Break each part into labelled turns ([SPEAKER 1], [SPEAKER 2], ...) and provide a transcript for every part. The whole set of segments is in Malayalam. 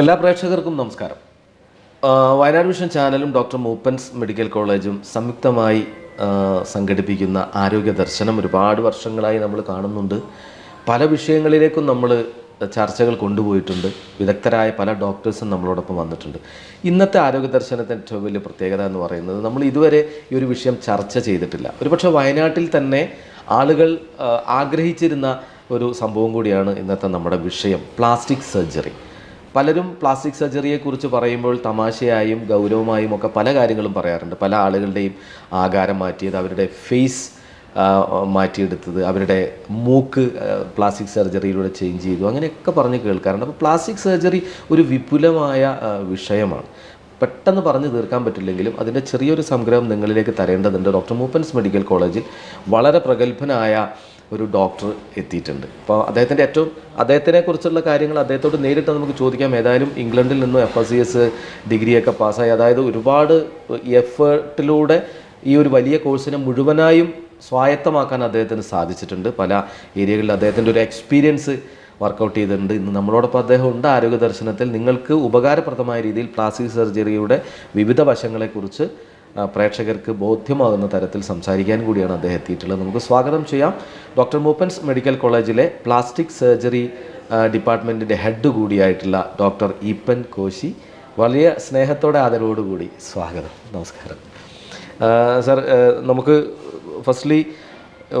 [SPEAKER 1] എല്ലാ പ്രേക്ഷകർക്കും നമസ്കാരം. വയനാട് വിഷൻ ചാനലും ഡോക്ടർ മൂപ്പൻസ് മെഡിക്കൽ കോളേജും സംയുക്തമായി സംഘടിപ്പിക്കുന്ന ആരോഗ്യ ദർശനം ഒരുപാട് വർഷങ്ങളായി നമ്മൾ കാണുന്നുണ്ട്. പല വിഷയങ്ങളിലേക്കും നമ്മൾ ചർച്ചകൾ കൊണ്ടുപോയിട്ടുണ്ട്. വിദഗ്ധരായ പല ഡോക്ടേഴ്സും നമ്മളോടൊപ്പം വന്നിട്ടുണ്ട്. ഇന്നത്തെ ആരോഗ്യ ദർശനത്തിന്റെ ഏറ്റവും വലിയ പ്രത്യേകത എന്ന് പറയുന്നത് നമ്മൾ ഇതുവരെ ഈ ഒരു വിഷയം ചർച്ച ചെയ്തിട്ടില്ല. ഒരുപക്ഷെ വയനാട്ടിൽ തന്നെ ആളുകൾ ആഗ്രഹിച്ചിരുന്ന ഒരു സംഭവം കൂടിയാണ് ഇന്നത്തെ നമ്മുടെ വിഷയം പ്ലാസ്റ്റിക് സർജറി. പലരും പ്ലാസ്റ്റിക് സർജറിയെക്കുറിച്ച് പറയുമ്പോൾ തമാശയായും ഗൗരവമായും ഒക്കെ പല കാര്യങ്ങളും പറയാറുണ്ട്. പല ആളുകളുടെയും ആകാരം മാറ്റിയത് അവരുടെ ഫേസ് മാറ്റിയെടുത്തത് അവരുടെ മൂക്ക് പ്ലാസ്റ്റിക് സർജറിയിലൂടെ ചേഞ്ച് ചെയ്തു അങ്ങനെയൊക്കെ പറഞ്ഞ് കേൾക്കാറുണ്ട്. അപ്പോൾ പ്ലാസ്റ്റിക് സർജറി ഒരു വിപുലമായ വിഷയമാണ്. പെട്ടെന്ന് പറഞ്ഞു തീർക്കാൻ പറ്റില്ലെങ്കിലും അതിന്റെ ചെറിയൊരു സംഗ്രഹം നിങ്ങളിലേക്ക് തരേണ്ടതുണ്ട്. ഡോക്ടർ മൂപ്പൻസ് മെഡിക്കൽ കോളേജിൽ വളരെ പ്രഗത്ഭനായ ഒരു ഡോക്ടർ എത്തിയിട്ടുണ്ട്. അപ്പോൾ അദ്ദേഹത്തിന്റെ ഏറ്റവും അദ്ദേഹത്തിനെ കുറിച്ചുള്ള കാര്യങ്ങൾ അദ്ദേഹത്തോട് നേരിട്ട് നമുക്ക് ചോദിക്കാം. ഏതായാലും ഇംഗ്ലണ്ടിൽ നിന്നും എഫ് എസ് സി എസ് ഡിഗ്രിയൊക്കെ പാസ്സായി. അതായത് ഒരുപാട് എഫേർട്ടിലൂടെ ഈ ഒരു വലിയ കോഴ്സിനെ മുഴുവനായും സ്വായത്തമാക്കാൻ അദ്ദേഹത്തിന് സാധിച്ചിട്ടുണ്ട്. പല ഏരിയകളിൽ അദ്ദേഹത്തിന്റെ ഒരു എക്സ്പീരിയൻസ് വർക്കൗട്ട് ചെയ്തിട്ടുണ്ട്. ഇന്ന് നമ്മളോടൊപ്പം അദ്ദേഹം ഉണ്ട് ആരോഗ്യ ദർശനത്തിൽ. നിങ്ങൾക്ക് ഉപകാരപ്രദമായ രീതിയിൽ പ്ലാസ്റ്റിക് സർജറിയുടെ വിവിധ വശങ്ങളെക്കുറിച്ച് പ്രേക്ഷകർക്ക് ബോധ്യമാകുന്ന തരത്തിൽ സംസാരിക്കാൻ കൂടിയാണ് അദ്ദേഹം എത്തിയിട്ടുള്ളത്. നമുക്ക് സ്വാഗതം ചെയ്യാം. ഡോക്ടർ മൂപ്പൻസ് മെഡിക്കൽ കോളേജിലെ പ്ലാസ്റ്റിക് സർജറി ഡിപ്പാർട്ട്മെന്റിന്റെ ഹെഡ് കൂടിയായിട്ടുള്ള ഡോക്ടർ ഈപ്പൻ കോശി. വലിയ സ്നേഹത്തോടെ ആദരവോടുകൂടി സ്വാഗതം. നമസ്കാരം. സർ നമുക്ക് ഫസ്റ്റ്ലി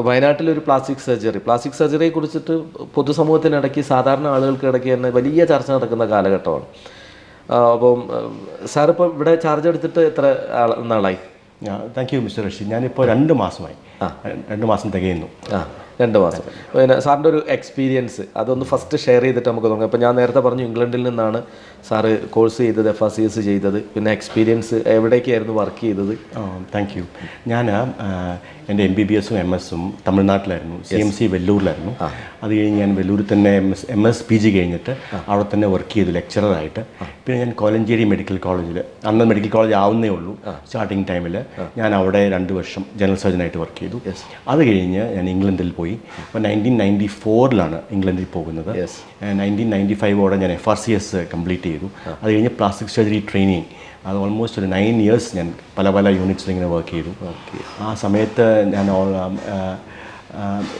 [SPEAKER 1] വയനാട്ടിലൊരു പ്ലാസ്റ്റിക് സർജറി. പ്ലാസ്റ്റിക് സർജറിയെ കുറിച്ചിട്ട് പൊതുസമൂഹത്തിനിടയ്ക്ക് സാധാരണ ആളുകൾക്ക് ഇടയ്ക്ക് തന്നെ വലിയ ചർച്ച നടക്കുന്ന കാലഘട്ടമാണ്. അപ്പം സാർ ഇപ്പോൾ ഇവിടെ ചാർജ് എടുത്തിട്ട് എത്ര നാളായി?
[SPEAKER 2] താങ്ക് യു മിസ്റ്റർ റഷീദ് ഞാനിപ്പോൾ രണ്ട് മാസമായി. രണ്ട് മാസം തികയുന്നു.
[SPEAKER 1] ആ. രണ്ട് മാസം. പിന്നെ സാറിന്റെ ഒരു എക്സ്പീരിയൻസ് അതൊന്ന് ഫസ്റ്റ് ഷെയർ ചെയ്തിട്ട് നമുക്ക് തുടങ്ങാം. അപ്പോൾ ഞാൻ നേരത്തെ പറഞ്ഞു ഇംഗ്ലണ്ടിൽ നിന്നാണ് സാറ് കോഴ്സ് ചെയ്തത് എഫ് സി എസ് ചെയ്തത്. പിന്നെ എക്സ്പീരിയൻസ് എവിടേക്കായിരുന്നു വർക്ക് ചെയ്തത്?
[SPEAKER 2] താങ്ക് യു ഞാൻ എന്റെ എം ബി ബി എസും എം എസും തമിഴ്നാട്ടിലായിരുന്നു. സി എം സി വെല്ലൂരിലായിരുന്നു. അത് കഴിഞ്ഞ് ഞാൻ വെല്ലൂരിൽ തന്നെ M S M S P G കഴിഞ്ഞിട്ട് അവിടെ തന്നെ വർക്ക് ചെയ്തു ലെക്ചറായിട്ട് പിന്നെ ഞാൻ കോലഞ്ചേരി മെഡിക്കൽ കോളേജിൽ അന്ന് മെഡിക്കൽ കോളേജ് ആവുന്നേ ഉള്ളൂ സ്റ്റാർട്ടിങ് ടൈമിൽ ഞാൻ അവിടെ രണ്ട് വർഷം ജനറൽ സർജനായിട്ട് വർക്ക് ചെയ്തു. അത് കഴിഞ്ഞ് ഞാൻ ഇംഗ്ലണ്ടിൽ പോയി. അപ്പോൾ നയന്റീൻ നയന്റി ഫോറിലാണ് ഇംഗ്ലണ്ടിൽ പോകുന്നത്. നയന്റീൻ നയന്റി ഫൈവോടെ ഞാൻ F R C S complete ചെയ്തു. അത് കഴിഞ്ഞ് പ്ലാസ്റ്റിക് സർജറി ട്രെയിനിങ് അത് ഓൾമോസ്റ്റ് ഒരു നയൻ ഇയേഴ്സ് ഞാൻ പല പല യൂണിറ്റ്സിൽ ഇങ്ങനെ വർക്ക് ചെയ്തു. ആ സമയത്ത് ഞാൻ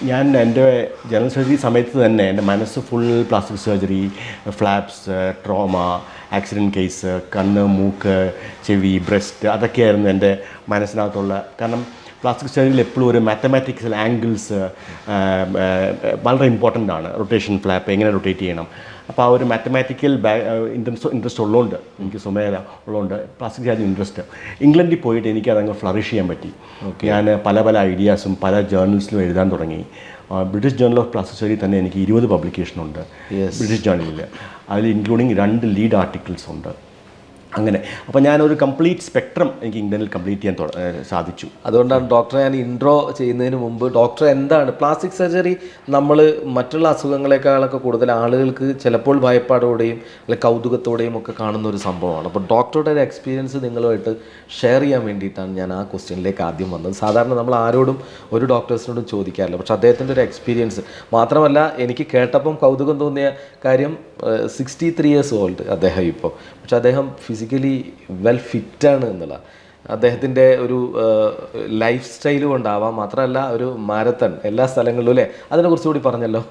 [SPEAKER 2] ഞാൻ എന്റെ ജനറൽ സർജറി സമയത്ത് തന്നെ എന്റെ മനസ്സ് full plastic surgery flaps trauma accident case കണ്ണ് മൂക്ക് ചെവി ബ്രസ്റ്റ് അതൊക്കെയായിരുന്നു എന്റെ മനസ്സിനകത്തുള്ള. കാരണം പ്ലാസ്റ്റിക് സർജറിയിൽ എപ്പോഴും ഒരു മാത്തമാറ്റിക്സ് ആംഗിൾസ് വളരെ ഇമ്പോർട്ടന്റ് ആണ്. റൊട്ടേഷൻ ഫ്ലാപ്പ് എങ്ങനെ റൊട്ടേറ്റ് ചെയ്യണം. അപ്പോൾ ആ ഒരു മാത്തമാറ്റിക്കൽ ഇൻട്രസ്റ്റ് ഇൻട്രസ്റ്റ് ഉള്ളതുകൊണ്ട് എനിക്ക് സ്വമേധ ഉള്ളതുകൊണ്ട് പ്ലാസ്റ്റിക് ചാർജ് ഇൻട്രസ്റ്റ് ഇംഗ്ലണ്ടിൽ പോയിട്ട് എനിക്ക് അതങ്ങ് ഫ്ലറിഷ് ചെയ്യാൻ പറ്റി. ഞാൻ പല പല ഐഡിയാസും പല ജേർണൽസിലും എഴുതാൻ തുടങ്ങി. British journal of plastic surgery തന്നെ എനിക്ക് ഇരുപത് പബ്ലിക്കേഷനുണ്ട് ബ്രിട്ടീഷ് ജേർണലിൽ അതിൽ ഇൻക്ലൂഡിങ് രണ്ട് ലീഡ് ആർട്ടിക്കിൾസ് ഉണ്ട്. അങ്ങനെ. അപ്പോൾ ഞാനൊരു കംപ്ലീറ്റ് സ്പെക്ട്രം എനിക്ക് ഇംഗ്ലണ്ടിൽ കംപ്ലീറ്റ് ചെയ്യാൻ സാധിച്ചു.
[SPEAKER 1] അതുകൊണ്ടാണ് ഡോക്ടറെ ഞാൻ ഇൻട്രോ ചെയ്യുന്നതിന് മുമ്പ് ഡോക്ടർ എന്താണ് പ്ലാസ്റ്റിക് സർജറി നമ്മൾ മറ്റുള്ള അസുഖങ്ങളെക്കാളൊക്കെ കൂടുതൽ ആളുകൾക്ക് ചിലപ്പോൾ ഭയപ്പാടോടെയും അല്ലെങ്കിൽ കൗതുകത്തോടെയും ഒക്കെ കാണുന്ന ഒരു സംഭവമാണ്. അപ്പോൾ ഡോക്ടറുടെ ഒരു എക്സ്പീരിയൻസ് നിങ്ങളുമായിട്ട് ഷെയർ ചെയ്യാൻ വേണ്ടിയിട്ടാണ് ഞാൻ ആ ക്വസ്റ്റ്യനിലേക്ക് ആദ്യം വന്നത്. സാധാരണ നമ്മൾ ആരോടും ഒരു ഡോക്ടേഴ്സിനോടും ചോദിക്കാറില്ല. പക്ഷെ അദ്ദേഹത്തിന്റെ ഒരു എക്സ്പീരിയൻസ് മാത്രമല്ല എനിക്ക് കേട്ടപ്പം കൗതുകം തോന്നിയ കാര്യം സിക്സ്റ്റി ത്രീ ഇയേഴ്സ് ഓൾഡ് അദ്ദേഹം ഇപ്പോൾ. പക്ഷെ അദ്ദേഹം ഫിസിക്കലി വെൽ ഫിറ്റാണ് എന്നുള്ള. അദ്ദേഹത്തിന്റെ ഒരു ലൈഫ് സ്റ്റൈൽ കൊണ്ടാവാം. മാത്രമല്ല ഒരു മാരത്തൺ എല്ലാ സ്ഥലങ്ങളിലും അല്ലേ? അതിനെ കുറിച്ച് കൂടി പറഞ്ഞല്ലോ.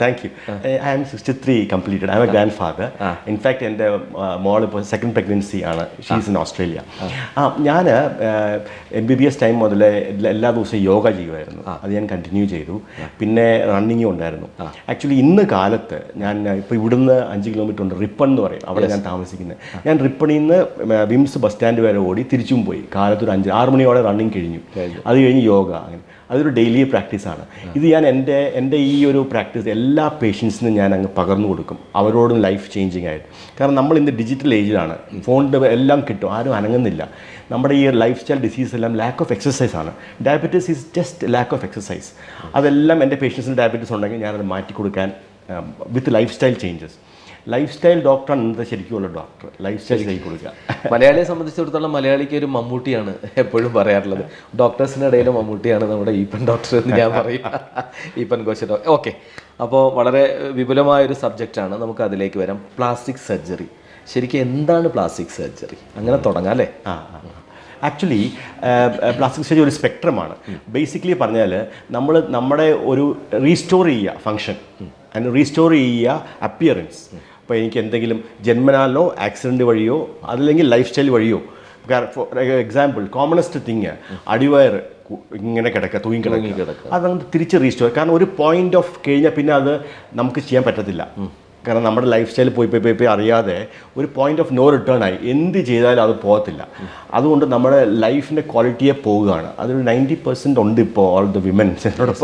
[SPEAKER 2] Thank you I am. Sixty three completed I'm a grandfather in fact എന്റെ മോൾ ഇപ്പോൾ സെക്കൻഡ് പ്രഗ്നൻസി ആണ്. ഷീസ് ഇൻ ഓസ്ട്രേലിയ ആ. ഞാൻ M B B S time മുതൽ എല്ലാ ദിവസവും യോഗ ചെയ്യുമായിരുന്നു. അത് ഞാൻ കണ്ടിന്യൂ ചെയ്തു. പിന്നെ റണ്ണിങ്ങും ഉണ്ടായിരുന്നു. ആക്ച്വലി ഇന്ന് കാലത്ത് ഞാൻ ഇപ്പോൾ ഇവിടുന്ന് അഞ്ച് കിലോമീറ്റർ ഉണ്ട്. റിപ്പൺ എന്ന് പറയും. അവിടെ ഞാൻ താമസിക്കുന്നത്. ഞാൻ റിപ്പണിൽ നിന്ന് വിംസ് ബസ് സ്റ്റാൻഡ് വരെ ഓടി തിരിച്ചും പോയി. കാലത്ത് ഒരു അഞ്ച് ആറ് മണിയോടെ റണ്ണിങ് കഴിഞ്ഞു. അത് കഴിഞ്ഞ് യോഗ അങ്ങനെ. അതൊരു ഡെയിലി പ്രാക്ടീസാണ് ഇത് ഞാൻ എന്റെ എന്റെ ഈ ഒരു പ്രാക്ടീസ് എല്ലാ പേഷ്യൻസിനും ഞാൻ അങ്ങ് പകർന്നു കൊടുക്കും. അവരോടും ലൈഫ് ചേഞ്ചിങ് ആയിട്ട്. കാരണം നമ്മൾ ഇന്ന് ഡിജിറ്റൽ ഏജിലാണ് ഫോണിന്റെ എല്ലാം കിട്ടും. ആരും അനങ്ങുന്നില്ല. നമ്മുടെ ഈ ലൈഫ് സ്റ്റൈൽ ഡിസീസ് എല്ലാം ലാക്ക് ഓഫ് എക്സസൈസ് ആണ്. Diabetes is just lack of exercise അതെല്ലാം എന്റെ പേഷ്യൻസിന് ഡയബറ്റീസ് ഉണ്ടെങ്കിൽ ഞാനത് മാറ്റി കൊടുക്കാൻ with lifestyle changes lifestyle ഡോക്ടറാണ് ഇന്നത്തെ ശരിക്കുമുള്ള ഡോക്ടർ ലൈഫ് സ്റ്റൈൽ കൈ കൊടുക്കുക.
[SPEAKER 1] മലയാളിയെ സംബന്ധിച്ചിടത്തോളം മലയാളിക്ക് ഒരു മമ്മൂട്ടിയാണ് എപ്പോഴും പറയാറുള്ളത്. ഡോക്ടേഴ്സിന്റെ ഇടയിൽ മമ്മൂട്ടിയാണ് നമ്മുടെ ഈപ്പൻ ഡോക്ടർ എന്ന് ഞാൻ പറയും. ഈപ്പൻ കോശ ഡോക്ടർ ഓക്കെ അപ്പോൾ വളരെ വിപുലമായ ഒരു സബ്ജക്റ്റാണ് നമുക്ക് അതിലേക്ക് വരാം. പ്ലാസ്റ്റിക് സർജറി ശരിക്കും എന്താണ് പ്ലാസ്റ്റിക് സർജറി അങ്ങനെ തുടങ്ങാം അല്ലേ?
[SPEAKER 2] ആ ആക്ച്വലി പ്ലാസ്റ്റിക് സർജറി ഒരു സ്പെക്ട്രമാണ് ബേസിക്കലി പറഞ്ഞാൽ നമ്മൾ നമ്മുടെ ഒരു റീസ്റ്റോർ ചെയ്യുക ഫങ്ഷൻ ആൻഡ് റീസ്റ്റോർ ചെയ്യുക അപ്പിയറൻസ് അപ്പോൾ എനിക്ക് എന്തെങ്കിലും ജന്മനാലോ ആക്സിഡന്റ് വഴിയോ അതല്ലെങ്കിൽ ലൈഫ് സ്റ്റൈൽ വഴിയോ ഫോർ എക്സാമ്പിൾ കോമണസ്റ്റ് തിങ് അടിവയർ ഇങ്ങനെ കിടക്കുക തൂങ്ങി കിടക്കുക. അത് നമുക്ക് തിരിച്ച് റീസ്റ്റോർ കാരണം ഒരു പോയിന്റ് ഓഫ് കഴിഞ്ഞാൽ പിന്നെ അത് നമുക്ക് ചെയ്യാൻ പറ്റത്തില്ല. കാരണം നമ്മുടെ ലൈഫ് സ്റ്റൈൽ പോയി പോയി പോയി പോയി അറിയാതെ ഒരു പോയിന്റ് ഓഫ് നോ റിട്ടേൺ ആയി. എന്ത് ചെയ്താലും അത് പോകത്തില്ല. അതുകൊണ്ട് നമ്മുടെ ലൈഫിന്റെ ക്വാളിറ്റിയെ പോവുകയാണ് അതൊരു നയന്റി പെർസെന്റ് ഉണ്ട് ഇപ്പോൾ ഓൾ ദ വിമൻസ് എന്നോട്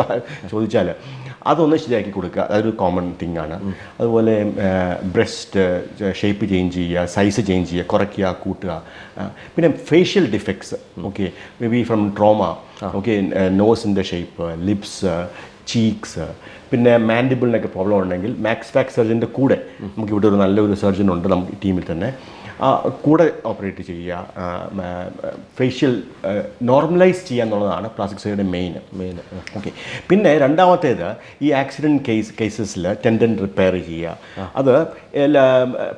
[SPEAKER 2] ചോദിച്ചാൽ അതൊന്ന് ശരിയാക്കി കൊടുക്കുക. അതൊരു കോമൺ തിങ് ആണ്. അതുപോലെ ബ്രസ്റ്റ് ഷേപ്പ് ചേഞ്ച് ചെയ്യുക സൈസ് ചേഞ്ച് ചെയ്യുക കുറയ്ക്കുക കൂട്ടുക. പിന്നെ facial defects okay maybe from trauma okay നോസിന്റെ shape lips cheeks പിന്നെ മാൻഡിബിളിനൊക്കെ പ്രോബ്ലം ഉണ്ടെങ്കിൽ മാക്സ് ഫാക്സ് സർജന്റെ കൂടെ നമുക്ക് ഇവിടെ ഒരു നല്ലൊരു സർജൻ ഉണ്ട് നമുക്ക് ടീമിൽ തന്നെ. കൂടെ ഓപ്പറേറ്റ് ചെയ്യുക ഫേഷ്യൽ നോർമലൈസ് ചെയ്യുക എന്നുള്ളതാണ് പ്ലാസ്റ്റിക് സർജറിയുടെ മെയിൻ
[SPEAKER 1] മെയിൻ
[SPEAKER 2] ഓക്കെ പിന്നെ രണ്ടാമത്തേത് ഈ ആക്സിഡന്റ് കേസ് കേസസിൽ ടെൻഡൻ റിപ്പയർ ചെയ്യുക. അത്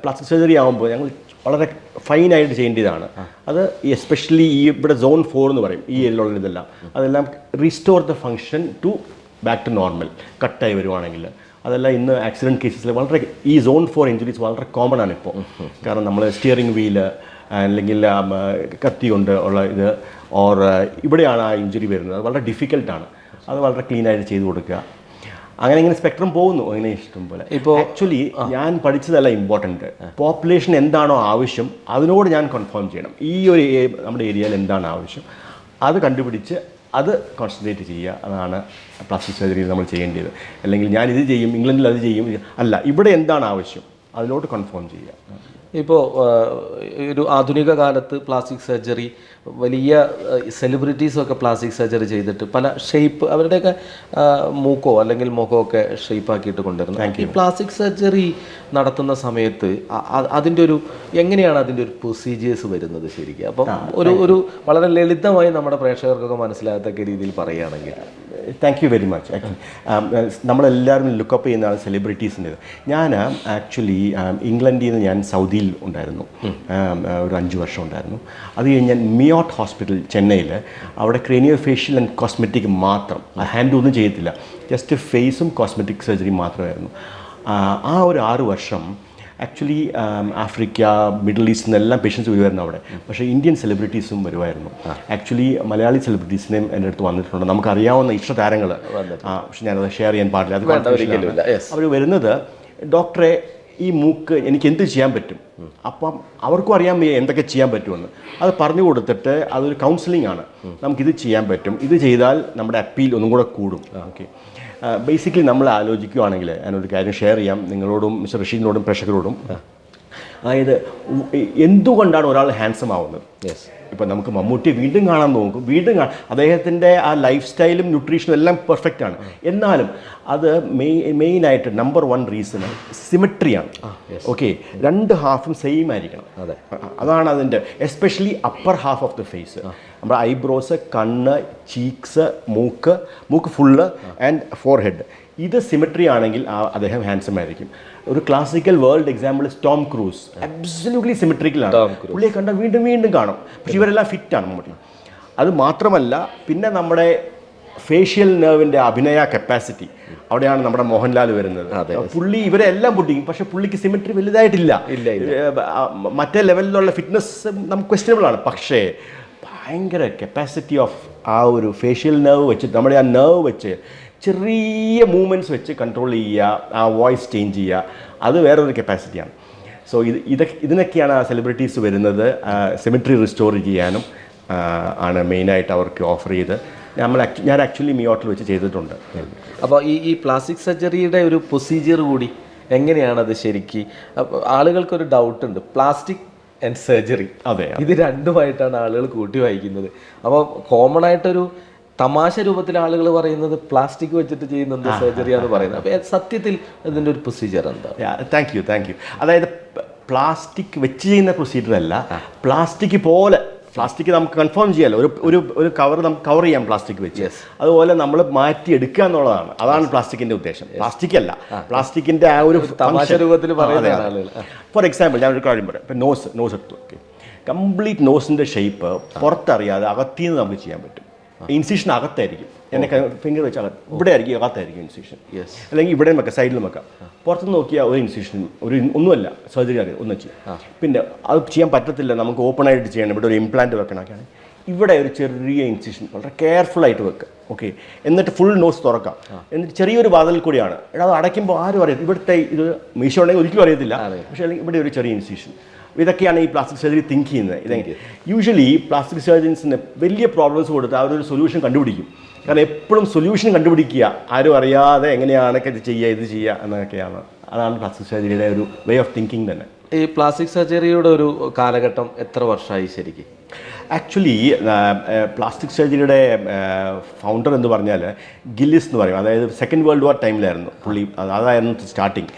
[SPEAKER 2] പ്ലാസ്റ്റിക് സർജറി ആകുമ്പോൾ ഞങ്ങൾ വളരെ ഫൈനായിട്ട് ചെയ്യേണ്ടതാണ്. അത് എസ്പെഷ്യലി ഈ ഇവിടെ സോൺ ഫോർ എന്ന് പറയും ഈ എല്ലുള്ള ഇതെല്ലാം. അതെല്ലാം restore the function to back to normal കട്ടായി വരുവാണെങ്കിൽ. അതെല്ലാം ഇന്ന് ആക്സിഡന്റ് കേസസിൽ വളരെ ഈ സോൺ ഫോർ ഇഞ്ചുറീസ് വളരെ കോമൺ ആണ് ഇപ്പോൾ കാരണം നമ്മൾ സ്റ്റിയറിംഗ് വീൽ അല്ലെങ്കിൽ കത്തി കൊണ്ട് ഉള്ള ഇത് ഓർ ഇവിടെയാണ് ആ ഇഞ്ചുറി വരുന്നത്. അത് വളരെ ഡിഫിക്കൽട്ടാണ് അത് വളരെ ക്ലീൻ ആയിട്ട് ചെയ്തു കൊടുക്കുക. അങ്ങനെ ഇങ്ങനെ സ്പെക്ട്രം പോകുന്നു. അങ്ങനെ ഇഷ്ടം പോലെ. ഇപ്പോൾ ആക്ച്വലി ഞാൻ പഠിച്ചതല്ല ഇമ്പോർട്ടന്റ് പോപ്പുലേഷൻ എന്താണോ ആവശ്യം അതിനോട് ഞാൻ കൺഫേം ചെയ്യണം. ഈ ഒരു നമ്മുടെ ഏരിയയിൽ എന്താണ് ആവശ്യം അത് കണ്ടുപിടിച്ച് അത് കോൺസെൻട്രേറ്റ് ചെയ്യുക അതാണ് പ്ലാസ്റ്റിക് സർജറിയിൽ നമ്മൾ ചെയ്യേണ്ടത്. അല്ലെങ്കിൽ ഞാൻ ഇത് ചെയ്യും ഇംഗ്ലണ്ടിൽ അത് ചെയ്യും. അല്ല ഇവിടെ എന്താണ് ആവശ്യം? അതിലോട്ട് കൺഫേം ചെയ്യുക.
[SPEAKER 1] ഇപ്പോൾ ഒരു ആധുനിക കാലത്ത് പ്ലാസ്റ്റിക് സർജറി വലിയ സെലിബ്രിറ്റീസൊക്കെ പ്ലാസ്റ്റിക് സർജറി ചെയ്തിട്ട് പല ഷേപ്പ് അവരുടെയൊക്കെ മൂക്കോ അല്ലെങ്കിൽ മുഖമോ ഒക്കെ ഷേപ്പ് ആക്കിയിട്ട് കൊണ്ടുവരുന്നത്. ഈ പ്ലാസ്റ്റിക് സർജറി നടത്തുന്ന സമയത്ത് അതിന്റെ ഒരു എങ്ങനെയാണ് അതിന്റെ ഒരു പ്രൊസീജിയേഴ്സ് വരുന്നത് ശരിക്കും? അപ്പം ഒരു ഒരു വളരെ ലളിതമായി നമ്മുടെ പ്രേക്ഷകർക്കൊക്കെ മനസ്സിലാകത്തക്ക രീതിയിൽ പറയുകയാണെങ്കിൽ
[SPEAKER 2] താങ്ക് യു വെരി മച്ച് നമ്മളെല്ലാവരും ലുക്കപ്പ് ചെയ്യുന്നതാണ് സെലിബ്രിറ്റീസിന്റെ ഞാൻ ആക്ച്വലി ഇംഗ്ലണ്ടിൽ നിന്ന് ഞാൻ സൗദിയിൽ ഉണ്ടായിരുന്നു. um, ഒരു അഞ്ച് വർഷം ഉണ്ടായിരുന്നു. അത് കഴിഞ്ഞ് ഞാൻ മിയോട്ട് ഹോസ്പിറ്റൽ ചെന്നൈയിൽ അവിടെ ക്രേനിയോ ഫേഷ്യൽ ആൻഡ് കോസ്മെറ്റിക് മാത്രം ഹാൻഡ് ഒന്നും ചെയ്യത്തില്ല ജസ്റ്റ് ഫേസും കോസ്മെറ്റിക് സർജറി മാത്രമായിരുന്നു. ആ, ഒരു ആറ് വർഷം ആക്ച്വലി ആഫ്രിക്ക മിഡിൽ ഈസ്റ്റ് നിന്നെല്ലാം പേഷ്യൻസ് വരുമായിരുന്നു അവിടെ. പക്ഷേ ഇന്ത്യൻ സെലിബ്രിറ്റീസും വരുമായിരുന്നു. ആക്ച്വലി മലയാളി സെലിബ്രിറ്റീസിനെയും എന്റെ അടുത്ത് വന്നിട്ടുണ്ട്. നമുക്കറിയാവുന്ന ഇഷ്ട താരങ്ങൾ പക്ഷെ ഞാനത് ഷെയർ ചെയ്യാൻ പാടില്ല. അത്. അവർ വരുന്നത് ഡോക്ടറെ ഈ മൂക്ക് എനിക്ക് എന്ത് ചെയ്യാൻ പറ്റും? അപ്പം അവർക്കും അറിയാൻ എന്തൊക്കെ ചെയ്യാൻ പറ്റുമെന്ന്. അത് പറഞ്ഞു കൊടുത്തിട്ട് അതൊരു കൗൺസിലിംഗ് ആണ്. നമുക്കിത് ചെയ്യാൻ പറ്റും. ഇത് ചെയ്താൽ നമ്മുടെ അപ്പീൽ ഒന്നും കൂടെ കൂടും. ഓക്കെ ബേസിക്കലി നമ്മൾ ആലോചിക്കുകയാണെങ്കിൽ ഞാനൊരു കാര്യം ഷെയർ ചെയ്യാം. നിങ്ങളോടും മിസ്റ്റർ റഷീദിനോടും പ്രേക്ഷകരോടും. അതായത് എന്തുകൊണ്ടാണ് ഒരാൾ ഹാൻസം ആവുന്നത്?
[SPEAKER 1] യെസ്
[SPEAKER 2] ഇപ്പം നമുക്ക് മമ്മൂട്ടി വീണ്ടും കാണാൻ നോക്കും. വീണ്ടും കാണാം. അദ്ദേഹത്തിന്റെ ആ ലൈഫ് സ്റ്റൈലും ന്യൂട്രീഷനും എല്ലാം പെർഫെക്റ്റ് ആണ്. എന്നാലും അത് മെയിൻ മെയിനായിട്ട് നമ്പർ വൺ റീസൺ സിമെട്രിയാണ് ഓക്കെ രണ്ട് ഹാഫും സെയിം ആയിരിക്കണം.
[SPEAKER 1] അതെ.
[SPEAKER 2] അതാണ് അതിന്റെ especially upper half of the face നമ്മുടെ ഐബ്രോസ് കണ്ണ് ചീക്സ് മൂക്ക് മൂക്ക് ഫുള്ള് ആൻഡ് ഫോർ ഹെഡ് ഇത് സിമെട്രി ആണെങ്കിൽ ആ- അദ്ദേഹം ഹാൻസം ആയിരിക്കും. ഒരു classical world example Tom Cruise absolutely സിമെട്രിക്കലാണ് പുള്ളിയെ കണ്ടാൽ വീണ്ടും വീണ്ടും കാണും. പക്ഷെ ഇവരെല്ലാം ഫിറ്റ് ആണ് മമ്മൂട്ടി. അത് മാത്രമല്ല പിന്നെ നമ്മുടെ ഫേഷ്യൽ നെർവിന്റെ അഭിനയ കപ്പാസിറ്റി അവിടെയാണ് നമ്മുടെ മോഹൻലാൽ വരുന്നത്. പുള്ളി ഇവരെ എല്ലാം പൊട്ടിക്കും പക്ഷെ പുള്ളിക്ക് സിമെട്രി വലുതായിട്ടില്ല.
[SPEAKER 1] ഇല്ല,
[SPEAKER 2] മറ്റേ ലെവലിലുള്ള ഫിറ്റ്നസ് നമുക്ക് ക്വസ്റ്റ്യനബിൾ ആണ്. പക്ഷേ ഭയങ്കര കപ്പാസിറ്റി ഓഫ് ആ ഒരു ഫേഷ്യൽ നെർവ് വെച്ച് നമ്മുടെ ആ നെർവ് വെച്ച് ചെറിയ മൂവ്മെന്റ്സ് വെച്ച് കൺട്രോൾ ചെയ്യുക ആ വോയിസ് ചേഞ്ച് ചെയ്യുക അത് വേറൊരു കപ്പാസിറ്റിയാണ് സോ ഇത് ഇതൊക്കെ ഇതിനൊക്കെയാണ് ആ സെലിബ്രിറ്റീസ് വരുന്നത് സെമിട്രി റിസ്റ്റോർ ചെയ്യാനും ആണ് മെയിനായിട്ട് അവർക്ക് ഓഫർ ചെയ്ത്. നമ്മൾ ഞാൻ ആക്ച്വലി മിയോട്ടിൽ വെച്ച് ചെയ്തിട്ടുണ്ട്.
[SPEAKER 1] അപ്പോൾ ഈ ഈ പ്ലാസ്റ്റിക് സർജറിയുടെ ഒരു പ്രൊസീജിയർ കൂടി എങ്ങനെയാണത് ശരിക്ക്? ആളുകൾക്കൊരു ഡൗട്ട് ഉണ്ട്. പ്ലാസ്റ്റിക് ആൻഡ് സർജറി
[SPEAKER 2] അതെ
[SPEAKER 1] ഇത് രണ്ടുമായിട്ടാണ് ആളുകൾ കൂട്ടി വായിക്കുന്നത്. അപ്പോൾ കോമൺ ആയിട്ടൊരു തമാശ രൂപത്തിൽ ആളുകൾ പറയുന്നത് പ്ലാസ്റ്റിക് വെച്ചിട്ട് ചെയ്യുന്നുണ്ട് സർജറിയാന്ന് പറയുന്നത്? അപ്പോൾ സത്യത്തിൽ ഇതിന്റെ ഒരു പ്രൊസീജിയർ എന്താ?
[SPEAKER 2] താങ്ക് യു താങ്ക് യു അതായത് പ്ലാസ്റ്റിക് വെച്ച് ചെയ്യുന്ന പ്രൊസീജിയർ അല്ല പ്ലാസ്റ്റിക് പോലെ പ്ലാസ്റ്റിക് നമുക്ക് കൺഫേം ചെയ്യാമല്ലോ ഒരു ഒരു ഒരു കവർ നമുക്ക് കവർ ചെയ്യാം പ്ലാസ്റ്റിക് വെച്ച്. അതുപോലെ നമ്മൾ മാറ്റി എടുക്കുക എന്നുള്ളതാണ്. അതാണ് പ്ലാസ്റ്റിക്കിന്റെ ഉദ്ദേശം. പ്ലാസ്റ്റിക് അല്ല. പ്ലാസ്റ്റിക്കിന്റെ ആ ഒരു
[SPEAKER 1] തമാശ രൂപത്തിൽ
[SPEAKER 2] ഫോർ എക്സാമ്പിൾ ഞാൻ ഒരു കാര്യം പറയാം. ഇപ്പം നോസ് നോസ് എടുത്തു ഓക്കെ കംപ്ലീറ്റ് നോസിന്റെ ഷേപ്പ് പുറത്തറിയാതെ അകത്തിന്ന് നമുക്ക് ചെയ്യാൻ പറ്റും. ഇൻസിഷൻ അകത്തായിരിക്കും. എന്നെ ഫിംഗർ വെച്ച് അകത്ത് ഇവിടെ ആയിരിക്കും അകത്തായിരിക്കും ഇൻസിഷൻ. അല്ലെങ്കിൽ ഇവിടെ വെക്കാം സൈഡിലും വെക്കാം. പുറത്തുനിന്ന് നോക്കിയാൽ ഒരു ഇൻസിഷൻ ഒരു ഒന്നുമല്ല സർജറി അറിയാം ഒന്നും വെച്ചു പിന്നെ അത് ചെയ്യാൻ പറ്റത്തില്ല നമുക്ക് ഓപ്പൺ ആയിട്ട് ചെയ്യണം ഇവിടെ ഒരു ഇംപ്ലാന്റ് വെക്കണമൊക്കെയാണ് ഇവിടെ ഒരു ചെറിയ ഇൻസിഷൻ വളരെ കെയർഫുൾ ആയിട്ട് വെക്കുക ഓക്കെ എന്നിട്ട് ഫുൾ നോസ് തുറക്കാം. എന്നിട്ട് ചെറിയൊരു വാതിൽ കൂടിയാണ്. അത് അടയ്ക്കുമ്പോൾ ആരും അറിയാം ഇവിടുത്തെ ഇത് മീശ ഉണ്ടെങ്കിൽ ഒരിക്കലും അറിയത്തില്ല. പക്ഷേ അല്ലെങ്കിൽ ഇവിടെ ഒരു ചെറിയ ഇൻസിഷൻ ഇതൊക്കെയാണ് ഈ പ്ലാസ്റ്റിക് സർജറി തിങ്ക് ചെയ്യുന്നത്. ഇതെങ്കിൽ യൂഷ്വലി പ്ലാസ്റ്റിക് സർജൻസിന് വലിയ പ്രോബ്ലംസ് കൊടുത്ത് അവരൊരു സൊല്യൂഷൻ കണ്ടുപിടിക്കും. കാരണം എപ്പോഴും സൊല്യൂഷൻ കണ്ടുപിടിക്കുക. ആരും അറിയാതെ എങ്ങനെയാണൊക്കെ ഇത് ചെയ്യുക ഇത് ചെയ്യുക എന്നൊക്കെയാണ്. അതാണ് പ്ലാസ്റ്റിക് സർജറിയുടെ ഒരു വേ ഓഫ് തിങ്കിങ് തന്നെ.
[SPEAKER 1] ഈ പ്ലാസ്റ്റിക് സർജറിയുടെ ഒരു കാലഘട്ടം എത്ര വർഷമായി ശരിക്കും?
[SPEAKER 2] ആക്ച്വലി പ്ലാസ്റ്റിക് സർജറിയുടെ ഫൗണ്ടർ എന്ന് പറഞ്ഞാൽ ഗില്ലിസ് എന്ന് പറയും. അതായത് സെക്കൻഡ് വേൾഡ് വാർ ടൈമിലായിരുന്നു പുള്ളി അത് അതായിരുന്നു സ്റ്റാർട്ടിങ്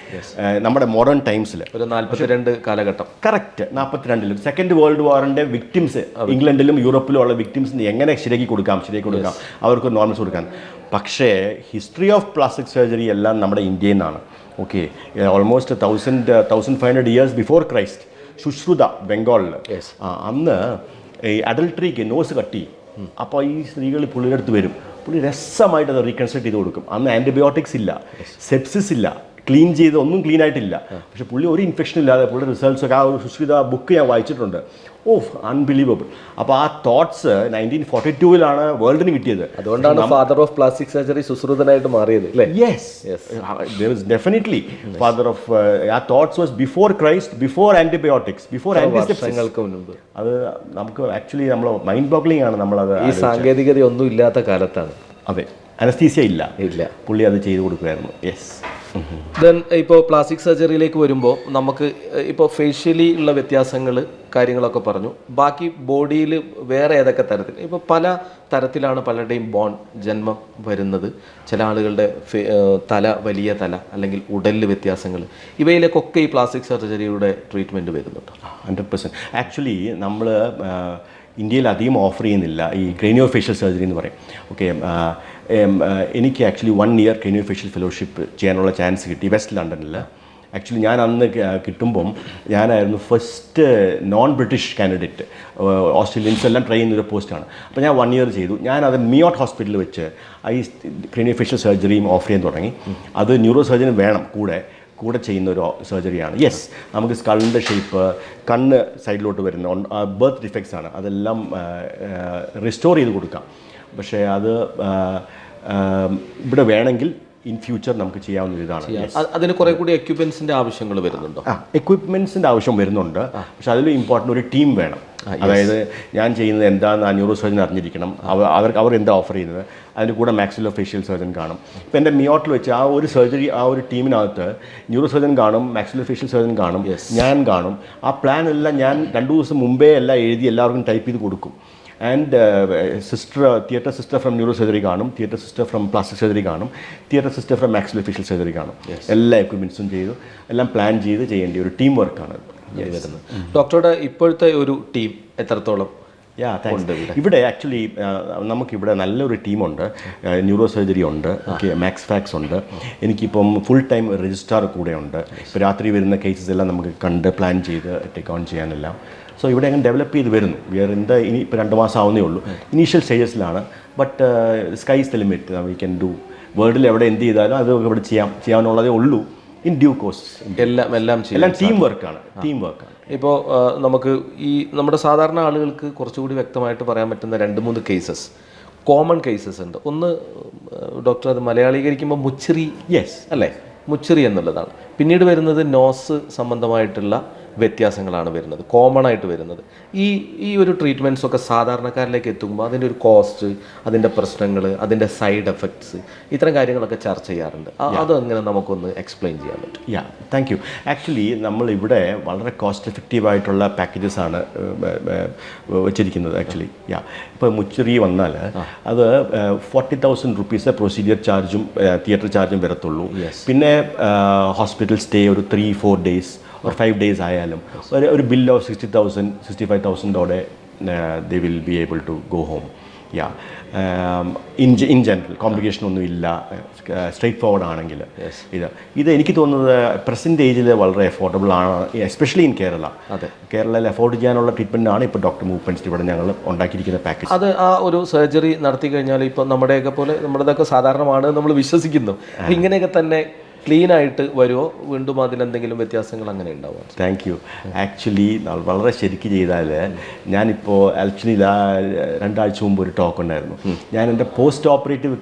[SPEAKER 2] നമ്മുടെ മോഡേൺ ടൈംസിൽ
[SPEAKER 1] ഒരു നാല്പത്തിരണ്ട് കാലഘട്ടം.
[SPEAKER 2] കറക്റ്റ് നാൽപ്പത്തിരണ്ടിൽ സെക്കൻഡ് വേൾഡ് വാറിന്റെ വിക്ടിംസ് ഇംഗ്ലണ്ടിലും യൂറോപ്പിലും ഉള്ള വിക്ടിംസിന് എങ്ങനെ ശരിയാക്കി കൊടുക്കാം ശരിയാക്കി കൊടുക്കാം അവർക്ക് നോർമൽസ് കൊടുക്കാൻ. പക്ഷേ ഹിസ്റ്ററി ഓഫ് പ്ലാസ്റ്റിക് സർജറി എല്ലാം നമ്മുടെ ഇന്ത്യയിൽ നിന്നാണ്. Okay almost thousand thousand five hundred years before Christ Sushruta ബംഗാളിൽ അന്ന് ഈ അഡൽട്രിക്ക് നോസ് കട്ടി. അപ്പോൾ ഈ സ്ത്രീകൾ പുള്ളിയുടെ അടുത്ത് വരും. പുള്ളി രസമായിട്ട് അത് റീകൺസ്ട്രക്ട് ചെയ്ത് കൊടുക്കും. അന്ന് ആന്റിബയോട്ടിക്സ് ഇല്ല. സെപ്സിസ് ഇല്ല. ക്ലീൻ ചെയ്ത് ഒന്നും ക്ലീൻ ആയിട്ടില്ല. പക്ഷെ പുള്ളി ഒരു ഇൻഫെക്ഷൻ ഇല്ലാതെ പുള്ളി റിസൾട്ട്സ് ഒക്കെ ആ ഒരു സുശ്രിത ബുക്ക് ഞാൻ വായിച്ചിട്ടുണ്ട്. ഓഫ് അൺബിലീവബിൾ അപ്പോൾ ആ തോട്ട്സ് നയന്റീൻ ഫോർട്ടി ടൂവിലാണ് വേൾഡിന് കിട്ടിയത്.
[SPEAKER 1] അതുകൊണ്ടാണ് ഫാദർ ഓഫ് പ്ലാസ്റ്റിക് സർജറി സുശ്രുതനായിട്ട് മാറിയത് yes
[SPEAKER 2] yes definitely father of ആ thoughts was before Christ before antibiotics before
[SPEAKER 1] മുൻപ്.
[SPEAKER 2] അത് നമുക്ക് ആക്ച്വലി നമ്മൾ മൈൻഡ് ബോഗ്ലിംഗ് ആണ് നമ്മളത്
[SPEAKER 1] ഈ സാങ്കേതികത ഒന്നും ഇല്ലാത്ത കാലത്താണ്.
[SPEAKER 2] അതെ. അനസ്തീസിയ ഇല്ല.
[SPEAKER 1] ഇല്ല.
[SPEAKER 2] പുള്ളി അത് ചെയ്തു കൊടുക്കുമായിരുന്നു യെസ്
[SPEAKER 1] ദെൻ ഇപ്പോൾ പ്ലാസ്റ്റിക് സർജറിയിലേക്ക് വരുമ്പോൾ നമുക്ക് ഇപ്പോൾ ഫേഷ്യലി ഉള്ള വ്യത്യാസങ്ങൾ കാര്യങ്ങളൊക്കെ പറഞ്ഞു. ബാക്കി ബോഡിയിൽ വേറെ ഏതൊക്കെ തരത്തിൽ? ഇപ്പോൾ പല തരത്തിലാണ് പലരുടെയും ബോൺ ജന്മം വരുന്നത്. ചില ആളുകളുടെ തല വലിയ തല അല്ലെങ്കിൽ ഉടലിൽ വ്യത്യാസങ്ങൾ ഇവയിലേക്കൊക്കെ ഈ പ്ലാസ്റ്റിക് സർജറിയുടെ ട്രീറ്റ്മെന്റ് വരുന്നുണ്ട്?
[SPEAKER 2] ഹൺഡ്രഡ് പെർസെന്റ് ആക്ച്വലി നമ്മൾ ഇന്ത്യയിൽ അധികം ഓഫർ ചെയ്യുന്നില്ല ഈ ക്രേനിയോ ഫേഷ്യൽ സർജറി എന്ന് പറയും. ഓക്കെ എനിക്ക് actually one year craniofacial fellowship ചെയ്യാനുള്ള ചാൻസ് കിട്ടി വെസ്റ്റ് ലണ്ടനിൽ ആക്ച്വലി ഞാൻ അന്ന് കിട്ടുമ്പം ഞാനായിരുന്നു first non British candidate Australians എല്ലാം ട്രൈ ചെയ്യുന്ന ഒരു പോസ്റ്റാണ് അപ്പോൾ ഞാൻ വൺ ഇയർ ചെയ്തു. ഞാൻ അത് മിയോട്ട് ഹോസ്പിറ്റലിൽ വെച്ച് ഐ ക്ലിനിഫിഷ്യൽ ഫേഷ്യൽ സർജറിയും ഓഫർ ചെയ്യാൻ തുടങ്ങി. അത് ന്യൂറോ സർജറി വേണം കൂടെ കൂടെ ചെയ്യുന്ന ഒരു സർജറിയാണ് യെസ് നമുക്ക് സ്കളിന്റെ ഷേപ്പ് കണ്ണ് സൈഡിലോട്ട് വരുന്ന ബർത്ത് ഡിഫക്ട്സ് ആണ്. അതെല്ലാം റിസ്റ്റോർ ചെയ്ത് കൊടുക്കാം. പക്ഷേ അത് ഇവിടെ വേണമെങ്കിൽ ഇൻ ഫ്യൂച്ചർ നമുക്ക് ചെയ്യാവുന്ന ഇതാണ്
[SPEAKER 1] അതിന് കുറെ കൂടി എക്യുപ്മെന്റ്സിന്റെ ആവശ്യങ്ങൾ വരുന്നുണ്ടോ?
[SPEAKER 2] എക്യുപ്മെന്റ്സിന്റെ ആവശ്യം വരുന്നുണ്ട്. പക്ഷെ അതിൽ ഇമ്പോർട്ടന്റ് ഒരു ടീം വേണം. അതായത് ഞാൻ ചെയ്യുന്നത് എന്താണെന്ന് ആ ന്യൂറോ സർജൻ അറിഞ്ഞിരിക്കണം അവർ അവർക്ക് അവർ എന്താ ഓഫർ ചെയ്യുന്നത്? അതിന്റെ കൂടെ മാക്സിലോ ഫേഷ്യൽ സർജൻ കാണും ഇപ്പം എന്റെ മിയോട്ടിൽ വെച്ച് ആ ഒരു സർജറി ആ ഒരു ടീമിനകത്ത് ന്യൂറോ സർജൻ കാണും മാക്സിലോ ഫേഷ്യൽ സർജൻ കാണും ഞാൻ കാണും. ആ പ്ലാൻ എല്ലാം ഞാൻ രണ്ട് ദിവസം മുമ്പേ എല്ലാം എഴുതി എല്ലാവർക്കും ടൈപ്പ് ചെയ്ത് കൊടുക്കും. And sister theatre sister from neurosurgery കാണും. Theatre sister from plastic surgery കാണും. Theatre sister from maxillofacial surgery കാണും എല്ലാ എക്യുപ്മെൻസും ചെയ്തു. എല്ലാം പ്ലാൻ ചെയ്ത് ചെയ്യേണ്ട ഒരു ടീം വർക്കാണ്
[SPEAKER 1] വരുന്നത്. ഡോക്ടറുടെ ഇപ്പോഴത്തെ ഒരു ടീം എത്രത്തോളം
[SPEAKER 2] യാ താങ്ക്സ് ഇവിടെ? ആക്ച്വലി നമുക്കിവിടെ നല്ലൊരു ടീമുണ്ട് ന്യൂറോ സർജറി ഉണ്ട്. ഓക്കെ മാക്സ് ഫാക്സ് ഉണ്ട്. എനിക്കിപ്പം ഫുൾ ടൈം രജിസ്ട്രാർ കൂടെ ഉണ്ട്. ഇപ്പോൾ രാത്രി വരുന്ന കേസസ് എല്ലാം നമുക്ക് കണ്ട് പ്ലാൻ ചെയ്ത് ടേക്ക് ഓൺ ചെയ്യാനെല്ലാം. സോ ഇവിടെ അങ്ങനെ ഡെവലപ്പ് ചെയ്ത് വരുന്നു. വി ആർ ഇൻ ദ ഇനി ഇപ്പോൾ രണ്ട് മാസം ആവുന്നേ ഉള്ളൂ initial സ്റ്റേജസിലാണ് but sky's the limit we can do വേൾഡിൽ എവിടെ എന്ത് ചെയ്താലും അത് ഇവിടെ ചെയ്യാം. ചെയ്യാനുള്ളതേ ഉള്ളൂ. ഇൻ ഡ്യൂ കോഴ്സ്
[SPEAKER 1] എല്ലാം എല്ലാം
[SPEAKER 2] എല്ലാം ടീം വർക്കാണ് ടീം വർക്കാണ്
[SPEAKER 1] ഇപ്പോൾ നമുക്ക് ഈ നമ്മുടെ സാധാരണ ആളുകൾക്ക് കുറച്ചുകൂടി വ്യക്തമായിട്ട് പറയാൻ പറ്റുന്ന രണ്ട് മൂന്ന് കേസസ് കോമൺ കേസസ് ഉണ്ട്. ഒന്ന് ഡോക്ടർ അത് മലയാളീകരിക്കുമ്പോൾ മുച്ചിറി
[SPEAKER 2] യെസ്
[SPEAKER 1] അല്ലേ? മുച്ചിറി എന്നുള്ളതാണ്. പിന്നീട് വരുന്നത് നോസ് സംബന്ധമായിട്ടുള്ള വ്യത്യാസങ്ങളാണ് വരുന്നത്. കോമൺ ആയിട്ട് വരുന്നത്. ഈ ഈ ഒരു ട്രീറ്റ്മെന്റ്സ് ഒക്കെ സാധാരണക്കാരിലേക്ക് എത്തുമ്പോൾ അതിന്റെ ഒരു കോസ്റ്റ് അതിന്റെ പ്രശ്നങ്ങൾ അതിന്റെ സൈഡ് എഫക്ട്സ് ഇത്തരം കാര്യങ്ങളൊക്കെ ചർച്ച ചെയ്യാറുണ്ട്. അത് എങ്ങനെ നമുക്കൊന്ന് എക്സ്പ്ലെയിൻ ചെയ്യാൻ പറ്റും?
[SPEAKER 2] യാ താങ്ക് യു ആക്ച്വലി നമ്മൾ ഇവിടെ വളരെ കോസ്റ്റ് എഫക്റ്റീവ് ആയിട്ടുള്ള പാക്കേജസ് ആണ് വെച്ചിരിക്കുന്നത് ആക്ച്വലി യാ ഇപ്പോൾ മുച്ചിറി വന്നാൽ അത് ഫോർട്ടി തൗസൻഡ് റുപ്പീസ് പ്രൊസീജിയർ ചാർജും തിയേറ്റർ ചാർജും വരത്തുള്ളൂ. പിന്നെ ഹോസ്പിറ്റൽ സ്റ്റേ ഒരു ത്രീ ഫോർ ഡേയ്സ് ഒരു ഫൈവ് ഡേയ്സ് ആയാലും ഒരു ഒരു bill of sixty thousand sixty five തൗസൻഡോടെ they will be able to go home yeah in in general complication ഒന്നും ഇല്ല. സ്ട്രേറ്റ് ഫോർവേഡ് ആണെങ്കിൽ. ഇത് ഇത് എനിക്ക് തോന്നുന്നത് പ്രസന്റ് ഏജിൽ വളരെ അഫോർഡബിൾ ആണ് എസ്പെഷ്യലി ഇൻ കേരള
[SPEAKER 1] അതെ.
[SPEAKER 2] കേരളയിൽ അഫോർഡ് ചെയ്യാനുള്ള ട്രീറ്റ്മെന്റ് ആണ് ഇപ്പോൾ ഡോക്ടർ മൂവ്മെന്റ്സ് ഇവിടെ ഞങ്ങൾ ഉണ്ടാക്കിയിരിക്കുന്ന പാക്കേജ്
[SPEAKER 1] അത് ആ ഒരു സർജറി നടത്തി കഴിഞ്ഞാൽ ഇപ്പം നമ്മുടെയൊക്കെ പോലെ നമ്മുടെതൊക്കെ സാധാരണമാണ് നമ്മൾ വിശ്വസിക്കുന്നു. ഇങ്ങനെയൊക്കെ തന്നെ ക്ലീൻ ആയിട്ട് വരുമോ? വീണ്ടും അതിൽ എന്തെങ്കിലും വ്യത്യാസങ്ങൾ അങ്ങനെ ഉണ്ടാവും
[SPEAKER 2] താങ്ക് യു ആക്ച്വലി വളരെ ശരിക്ക് ചെയ്താൽ ഞാനിപ്പോൾ ആക്ച്വലി രണ്ടാഴ്ച മുമ്പ് ഒരു ടോക്ക് ഉണ്ടായിരുന്നു. ഞാൻ എന്റെ പോസ്റ്റ് ഓപ്പറേറ്റീവ്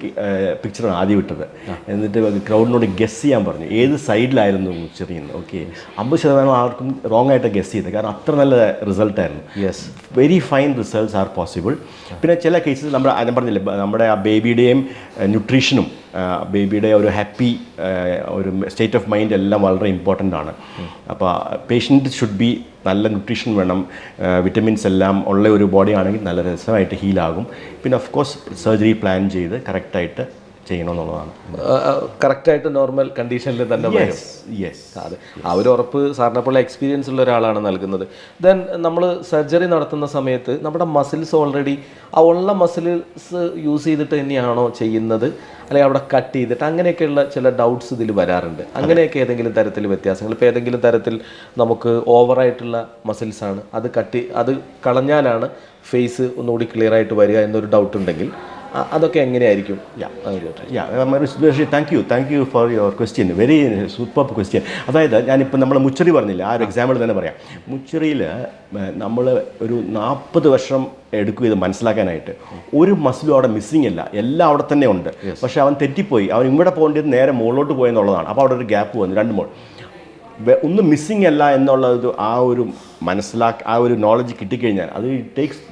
[SPEAKER 2] പിക്ചറാണ് ആദ്യം വിട്ടത് എന്നിട്ട് ക്രൗഡിനോട് ഗസ് ചെയ്യാൻ പറഞ്ഞു. ഏത് സൈഡിലായിരുന്നു ചെറിയുന്നത് ഓക്കെ അമ്പത് ശതമാനം ആർക്കും റോങ് ആയിട്ട് ഗസ് ചെയ്തത്. കാരണം അത്ര നല്ല റിസൾട്ടായിരുന്നു
[SPEAKER 1] yes
[SPEAKER 2] very fine results are possible പിന്നെ ചില കേസസ് നമ്മുടെ ഞാൻ പറഞ്ഞില്ലേ നമ്മുടെ ആ ബേബിയുടെയും ന്യൂട്രീഷനും ബേബിയുടെ ഒരു ഹാപ്പി ഒരു സ്റ്റേറ്റ് ഓഫ് മൈൻഡ് എല്ലാം വളരെ ഇമ്പോർട്ടന്റ് ആണ്. അപ്പോൾ പേഷ്യന്റ് ഷുഡ് ബി നല്ല ന്യൂട്രീഷൻ വേണം. വിറ്റമിൻസ് എല്ലാം ഉള്ള ഒരു ബോഡി ആണെങ്കിൽ നല്ല രസമായിട്ട് ഹീലാകും പിന്നെ ഓഫ് കോഴ്സ് സർജറി പ്ലാൻ ചെയ്ത് കറക്റ്റായിട്ട് ചെയ്യണമെന്നുള്ളതാണ്.
[SPEAKER 1] കറക്റ്റായിട്ട് നോർമൽ കണ്ടീഷനിൽ തന്നെ വരും.
[SPEAKER 2] യെസ്
[SPEAKER 1] അതെ ആ ഒരു ഉറപ്പ് സാറിനെ പോലെ എക്സ്പീരിയൻസ് ഉള്ള ഒരാളാണ് നൽകുന്നത്. ദെൻ നമ്മൾ സർജറി നടത്തുന്ന സമയത്ത് നമ്മുടെ മസിൽസ് ഓൾറെഡി ആ ഉള്ള മസിൽസ് യൂസ് ചെയ്തിട്ട് തന്നെയാണോ ചെയ്യുന്നത്? അല്ലെങ്കിൽ അവിടെ കട്ട് ചെയ്തിട്ട് അങ്ങനെയൊക്കെയുള്ള ചില ഡൗട്ട്സ് ഇതിൽ വരാറുണ്ട്. അങ്ങനെയൊക്കെ ഏതെങ്കിലും തരത്തിൽ വ്യത്യാസങ്ങൾ? ഇപ്പോൾ ഏതെങ്കിലും തരത്തിൽ നമുക്ക് ഓവറായിട്ടുള്ള മസിൽസ് ആണ്. അത് കട്ട് അത് കളഞ്ഞാലാണ് ഫേസ് ഒന്നുകൂടി ക്ലിയർ ആയിട്ട് വരിക എന്നൊരു ഡൗട്ട് ഉണ്ടെങ്കിൽ അതൊക്കെ എങ്ങനെയായിരിക്കും? Yeah
[SPEAKER 2] yeah thank you thank you for your question very super question അതായത് ഞാനിപ്പോൾ നമ്മൾ മുച്ചറി പറഞ്ഞില്ല? ആ ഒരു എക്സാമ്പിൾ തന്നെ പറയാം. മുച്ചറിയിൽ നമ്മൾ ഒരു നാൽപ്പത് വർഷം എടുക്കും ഇത് മനസ്സിലാക്കാനായിട്ട്. ഒരു മസിലും അവിടെ മിസ്സിങ് അല്ല എല്ലാം അവിടെ തന്നെ ഉണ്ട്. പക്ഷേ അവൻ തെറ്റിപ്പോയി. അവൻ ഇവിടെ പോകേണ്ടത് നേരെ മുകളിലോട്ട് പോയെന്നുള്ളതാണ്. അപ്പോൾ അവിടെ ഒരു ഗ്യാപ്പ് വന്നു. രണ്ട് മോൾ. ഒന്നും മിസ്സിങ് അല്ല എന്നുള്ള ഒരു ആ ഒരു മനസ്സിലാക്കി ആ ഒരു നോളജ് കിട്ടിക്കഴിഞ്ഞാൽ അത് ടേക്സ്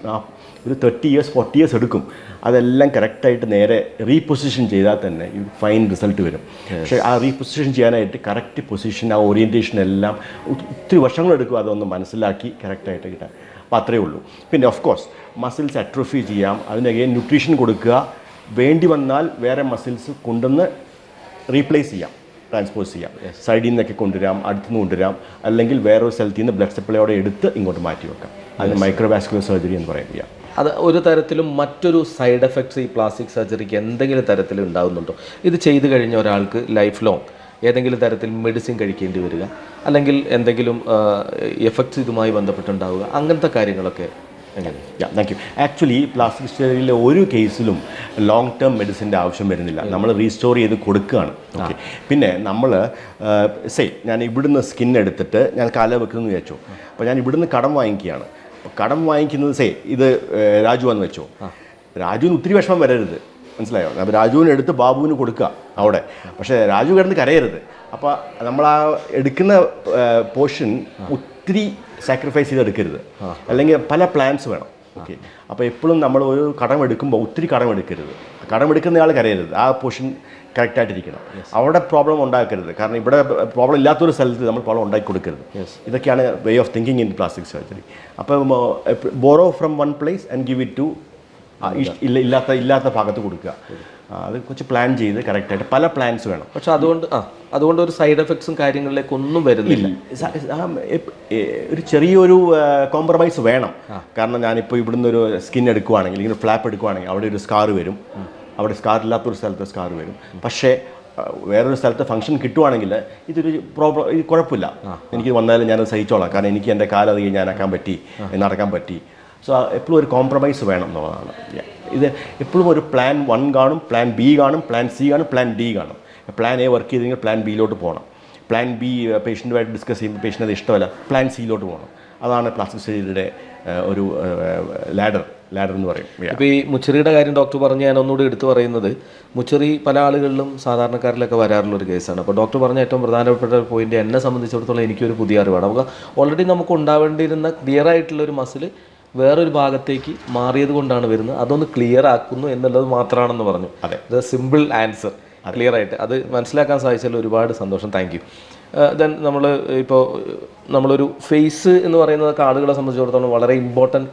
[SPEAKER 2] ഒരു തേർട്ടി ഇയേഴ്സ് ഫോർട്ടി ഇയേഴ്സ് എടുക്കും. അതെല്ലാം കറക്റ്റായിട്ട് നേരെ റീപൊസിഷൻ ചെയ്താൽ തന്നെ ഫൈൻ റിസൾട്ട് വരും. പക്ഷേ ആ റീപൊസിഷൻ ചെയ്യാനായിട്ട് കറക്റ്റ് പൊസിഷൻ ആ ഓറിയന്റേഷൻ എല്ലാം ഒത്തിരി വർഷങ്ങളെടുക്കും അതൊന്ന് മനസ്സിലാക്കി കറക്റ്റായിട്ട് കിട്ടാൻ. അപ്പോൾ അത്രയേ ഉള്ളൂ. പിന്നെ ഓഫ് കോഴ്സ് മസിൽസ് അട്രോഫി ചെയ്യാം. അതിനകെ ന്യൂട്രീഷൻ കൊടുക്കുക. വേണ്ടി വന്നാൽ വേറെ മസിൽസ് കൊണ്ടുവന്ന് റീപ്ലേസ് ചെയ്യാം. ട്രാൻസ്പോസ് ചെയ്യാം. സൈഡിൽ നിന്നൊക്കെ കൊണ്ടുവരാം. അടുത്തുനിന്ന് കൊണ്ടുവരാം. അല്ലെങ്കിൽ വേറൊരു സ്ഥലത്തിൽ നിന്ന് ബ്ലഡ് സപ്ലൈയോടെ എടുത്ത് ഇങ്ങോട്ട് മാറ്റി വെക്കാം. അതിന് മൈക്രോവാസ്കുലർ സർജറി എന്ന് പറയുക
[SPEAKER 1] അത് ഒരു തരത്തിലും മറ്റൊരു സൈഡ് എഫക്ട്സ് ഈ പ്ലാസ്റ്റിക് സർജറിക്ക് എന്തെങ്കിലും തരത്തിൽ ഉണ്ടാകുന്നുണ്ടോ ഇത് ചെയ്തു കഴിഞ്ഞ ഒരാൾക്ക് ലൈഫ് ലോങ്. ഏതെങ്കിലും തരത്തിൽ മെഡിസിൻ കഴിക്കേണ്ടി വരിക അല്ലെങ്കിൽ എന്തെങ്കിലും എഫക്ട്സ് ഇതുമായി ബന്ധപ്പെട്ടുണ്ടാവുക അങ്ങനത്തെ കാര്യങ്ങളൊക്കെ എങ്ങനെയാണ്
[SPEAKER 2] yeah thank you actually plastic സർജറിയിലെ ഒരു കേസിലും ലോങ് ടേം മെഡിസിന്റെ ആവശ്യം വരുന്നില്ല. നമ്മൾ റീസ്റ്റോർ ചെയ്ത് കൊടുക്കുകയാണ്. ഓക്കെ പിന്നെ നമ്മൾ സേ ഞാൻ ഇവിടുന്ന് സ്കിൻ എടുത്തിട്ട് ഞാൻ കാല വെക്കുന്നു വിചാരിച്ചു. അപ്പോൾ ഞാൻ ഇവിടുന്ന് കടം വാങ്ങിക്കുകയാണ്. കടം വാങ്ങിക്കുന്നത് സേ ഇത് രാജു എന്ന് വെച്ചോ. രാജുവിന് ഒത്തിരി വിഷമം വരരുത്. മനസ്സിലായോ? അപ്പോൾ രാജുവിന് എടുത്ത് ബാബുവിന് കൊടുക്കുക അവിടെ. പക്ഷേ രാജു കിടന്ന് കരയരുത്. അപ്പോൾ നമ്മൾ ആ എടുക്കുന്ന പോർഷൻ ഒത്തിരി സാക്രിഫൈസ് ചെയ്ത് എടുക്കരുത് അല്ലെങ്കിൽ പല പ്ലാൻസ് വേണം. ഓക്കെ അപ്പോൾ എപ്പോഴും നമ്മൾ ഒരു കടം എടുക്കുമ്പോൾ ഒത്തിരി കടം എടുക്കരുത് കടം എടുക്കുന്നയാൾ കരയരുത്. ആ പോർഷൻ കറക്റ്റായിട്ടിരിക്കണം. അവിടെ പ്രോബ്ലം ഉണ്ടാക്കരുത്. കാരണം ഇവിടെ പ്രോബ്ലം ഇല്ലാത്തൊരു സ്ഥലത്ത് നമ്മൾ പ്രോബ്ലം ഉണ്ടാക്കി കൊടുക്കരുത്. ഇതൊക്കെയാണ് way of thinking in plastic surgery അപ്പം borrow from one place and give it to ഇല്ല ഇല്ലാത്ത ഇല്ലാത്ത ഭാഗത്ത് കൊടുക്കുക. അത് കുറച്ച് പ്ലാൻ ചെയ്ത് കറക്റ്റായിട്ട് പല പ്ലാൻസ് വേണം.
[SPEAKER 1] പക്ഷെ അതുകൊണ്ട് ആ അതുകൊണ്ട് ഒരു സൈഡ് എഫക്ട്സും കാര്യങ്ങളിലേക്ക് ഒന്നും വരുന്നില്ല.
[SPEAKER 2] ഒരു ചെറിയൊരു കോംപ്രമൈസ് വേണം. കാരണം ഞാനിപ്പോൾ ഇവിടുന്ന് ഒരു സ്കിൻ എടുക്കുവാണെങ്കിൽ ഇങ്ങനെ ഫ്ലാപ്പ് എടുക്കുവാണെങ്കിൽ അവിടെ ഒരു സ്കാർ വരും. അവിടെ സ്കാർ ഇല്ലാത്തൊരു സ്ഥലത്ത് സ്കാർ വരും. പക്ഷേ വേറൊരു സ്ഥലത്ത് ഫംഗ്ഷൻ കിട്ടുവാണെങ്കിൽ ഇതൊരു പ്രോബ്ലം ഇത് കുഴപ്പമില്ല. എനിക്ക് വന്നാലും ഞാനത് സഹിച്ചോളാം. കാരണം എനിക്ക് എന്റെ കാലം അത് ഞാനാക്കാൻ പറ്റി നടക്കാൻ പറ്റി. സോ എപ്പോഴും ഒരു കോംപ്രമൈസ് വേണം എന്നുള്ളതാണ്. ഇത് എപ്പോഴും ഒരു പ്ലാൻ വൺ കാണും പ്ലാൻ ബി കാണും പ്ലാൻ സി കാണും പ്ലാൻ ഡി കാണും. പ്ലാൻ എ വർക്ക് ചെയ്തെങ്കിൽ പ്ലാൻ ബിയിലോട്ട് പോകണം. പ്ലാൻ ബി പേഷ്യന്റുമായിട്ട് ഡിസ്കസ് ചെയ്യുമ്പോൾ പേഷ്യന്റ് അത് ഇഷ്ടമല്ല. പ്ലാൻ സിയിലോട്ട് പോകണം. അതാണ് പ്ലാസ്റ്റിക് സർജറിയുടെ ഒരു ലാഡർ ലാഡർ എന്ന് പറയും. ഇപ്പൊ
[SPEAKER 1] ഇപ്പോൾ ഈ മുച്ചറിയുടെ കാര്യം ഡോക്ടർ പറഞ്ഞ് ഞാൻ ഒന്നുകൂടി എടുത്തു പറയുന്നത് മുച്ചറി പല ആളുകളിലും സാധാരണക്കാരിലൊക്കെ വരാറുള്ള ഒരു കേസാണ്. അപ്പോൾ ഡോക്ടർ പറഞ്ഞ ഏറ്റവും പ്രധാനപ്പെട്ട ഒരു പോയിന്റ് എന്നെ സംബന്ധിച്ചിടത്തോളം എനിക്കൊരു പുതിയ അറിവാണ്. നമുക്ക് ഓൾറെഡി നമുക്ക് ഉണ്ടാവേണ്ടിയിരുന്ന ക്ലിയർ ആയിട്ടുള്ള ഒരു മസിൽ വേറൊരു ഭാഗത്തേക്ക് മാറിയത് കൊണ്ടാണ് വരുന്നത്. അതൊന്ന് ക്ലിയർ ആക്കുന്നു എന്നുള്ളത് മാത്രമാണെന്ന് പറഞ്ഞു.
[SPEAKER 2] അതെ.
[SPEAKER 1] ഇത് സിമ്പിൾ ആൻസർ ക്ലിയർ ആയിട്ട്. അത് മനസ്സിലാക്കാൻ സാധിച്ചതിൽ ഒരുപാട് സന്തോഷം. താങ്ക് യു ദെൻ നമ്മൾ ഇപ്പോൾ നമ്മളൊരു ഫേസ് എന്ന് പറയുന്നതൊക്കെ ആളുകളെ സംബന്ധിച്ചിടത്തോളം വളരെ ഇമ്പോർട്ടന്റ്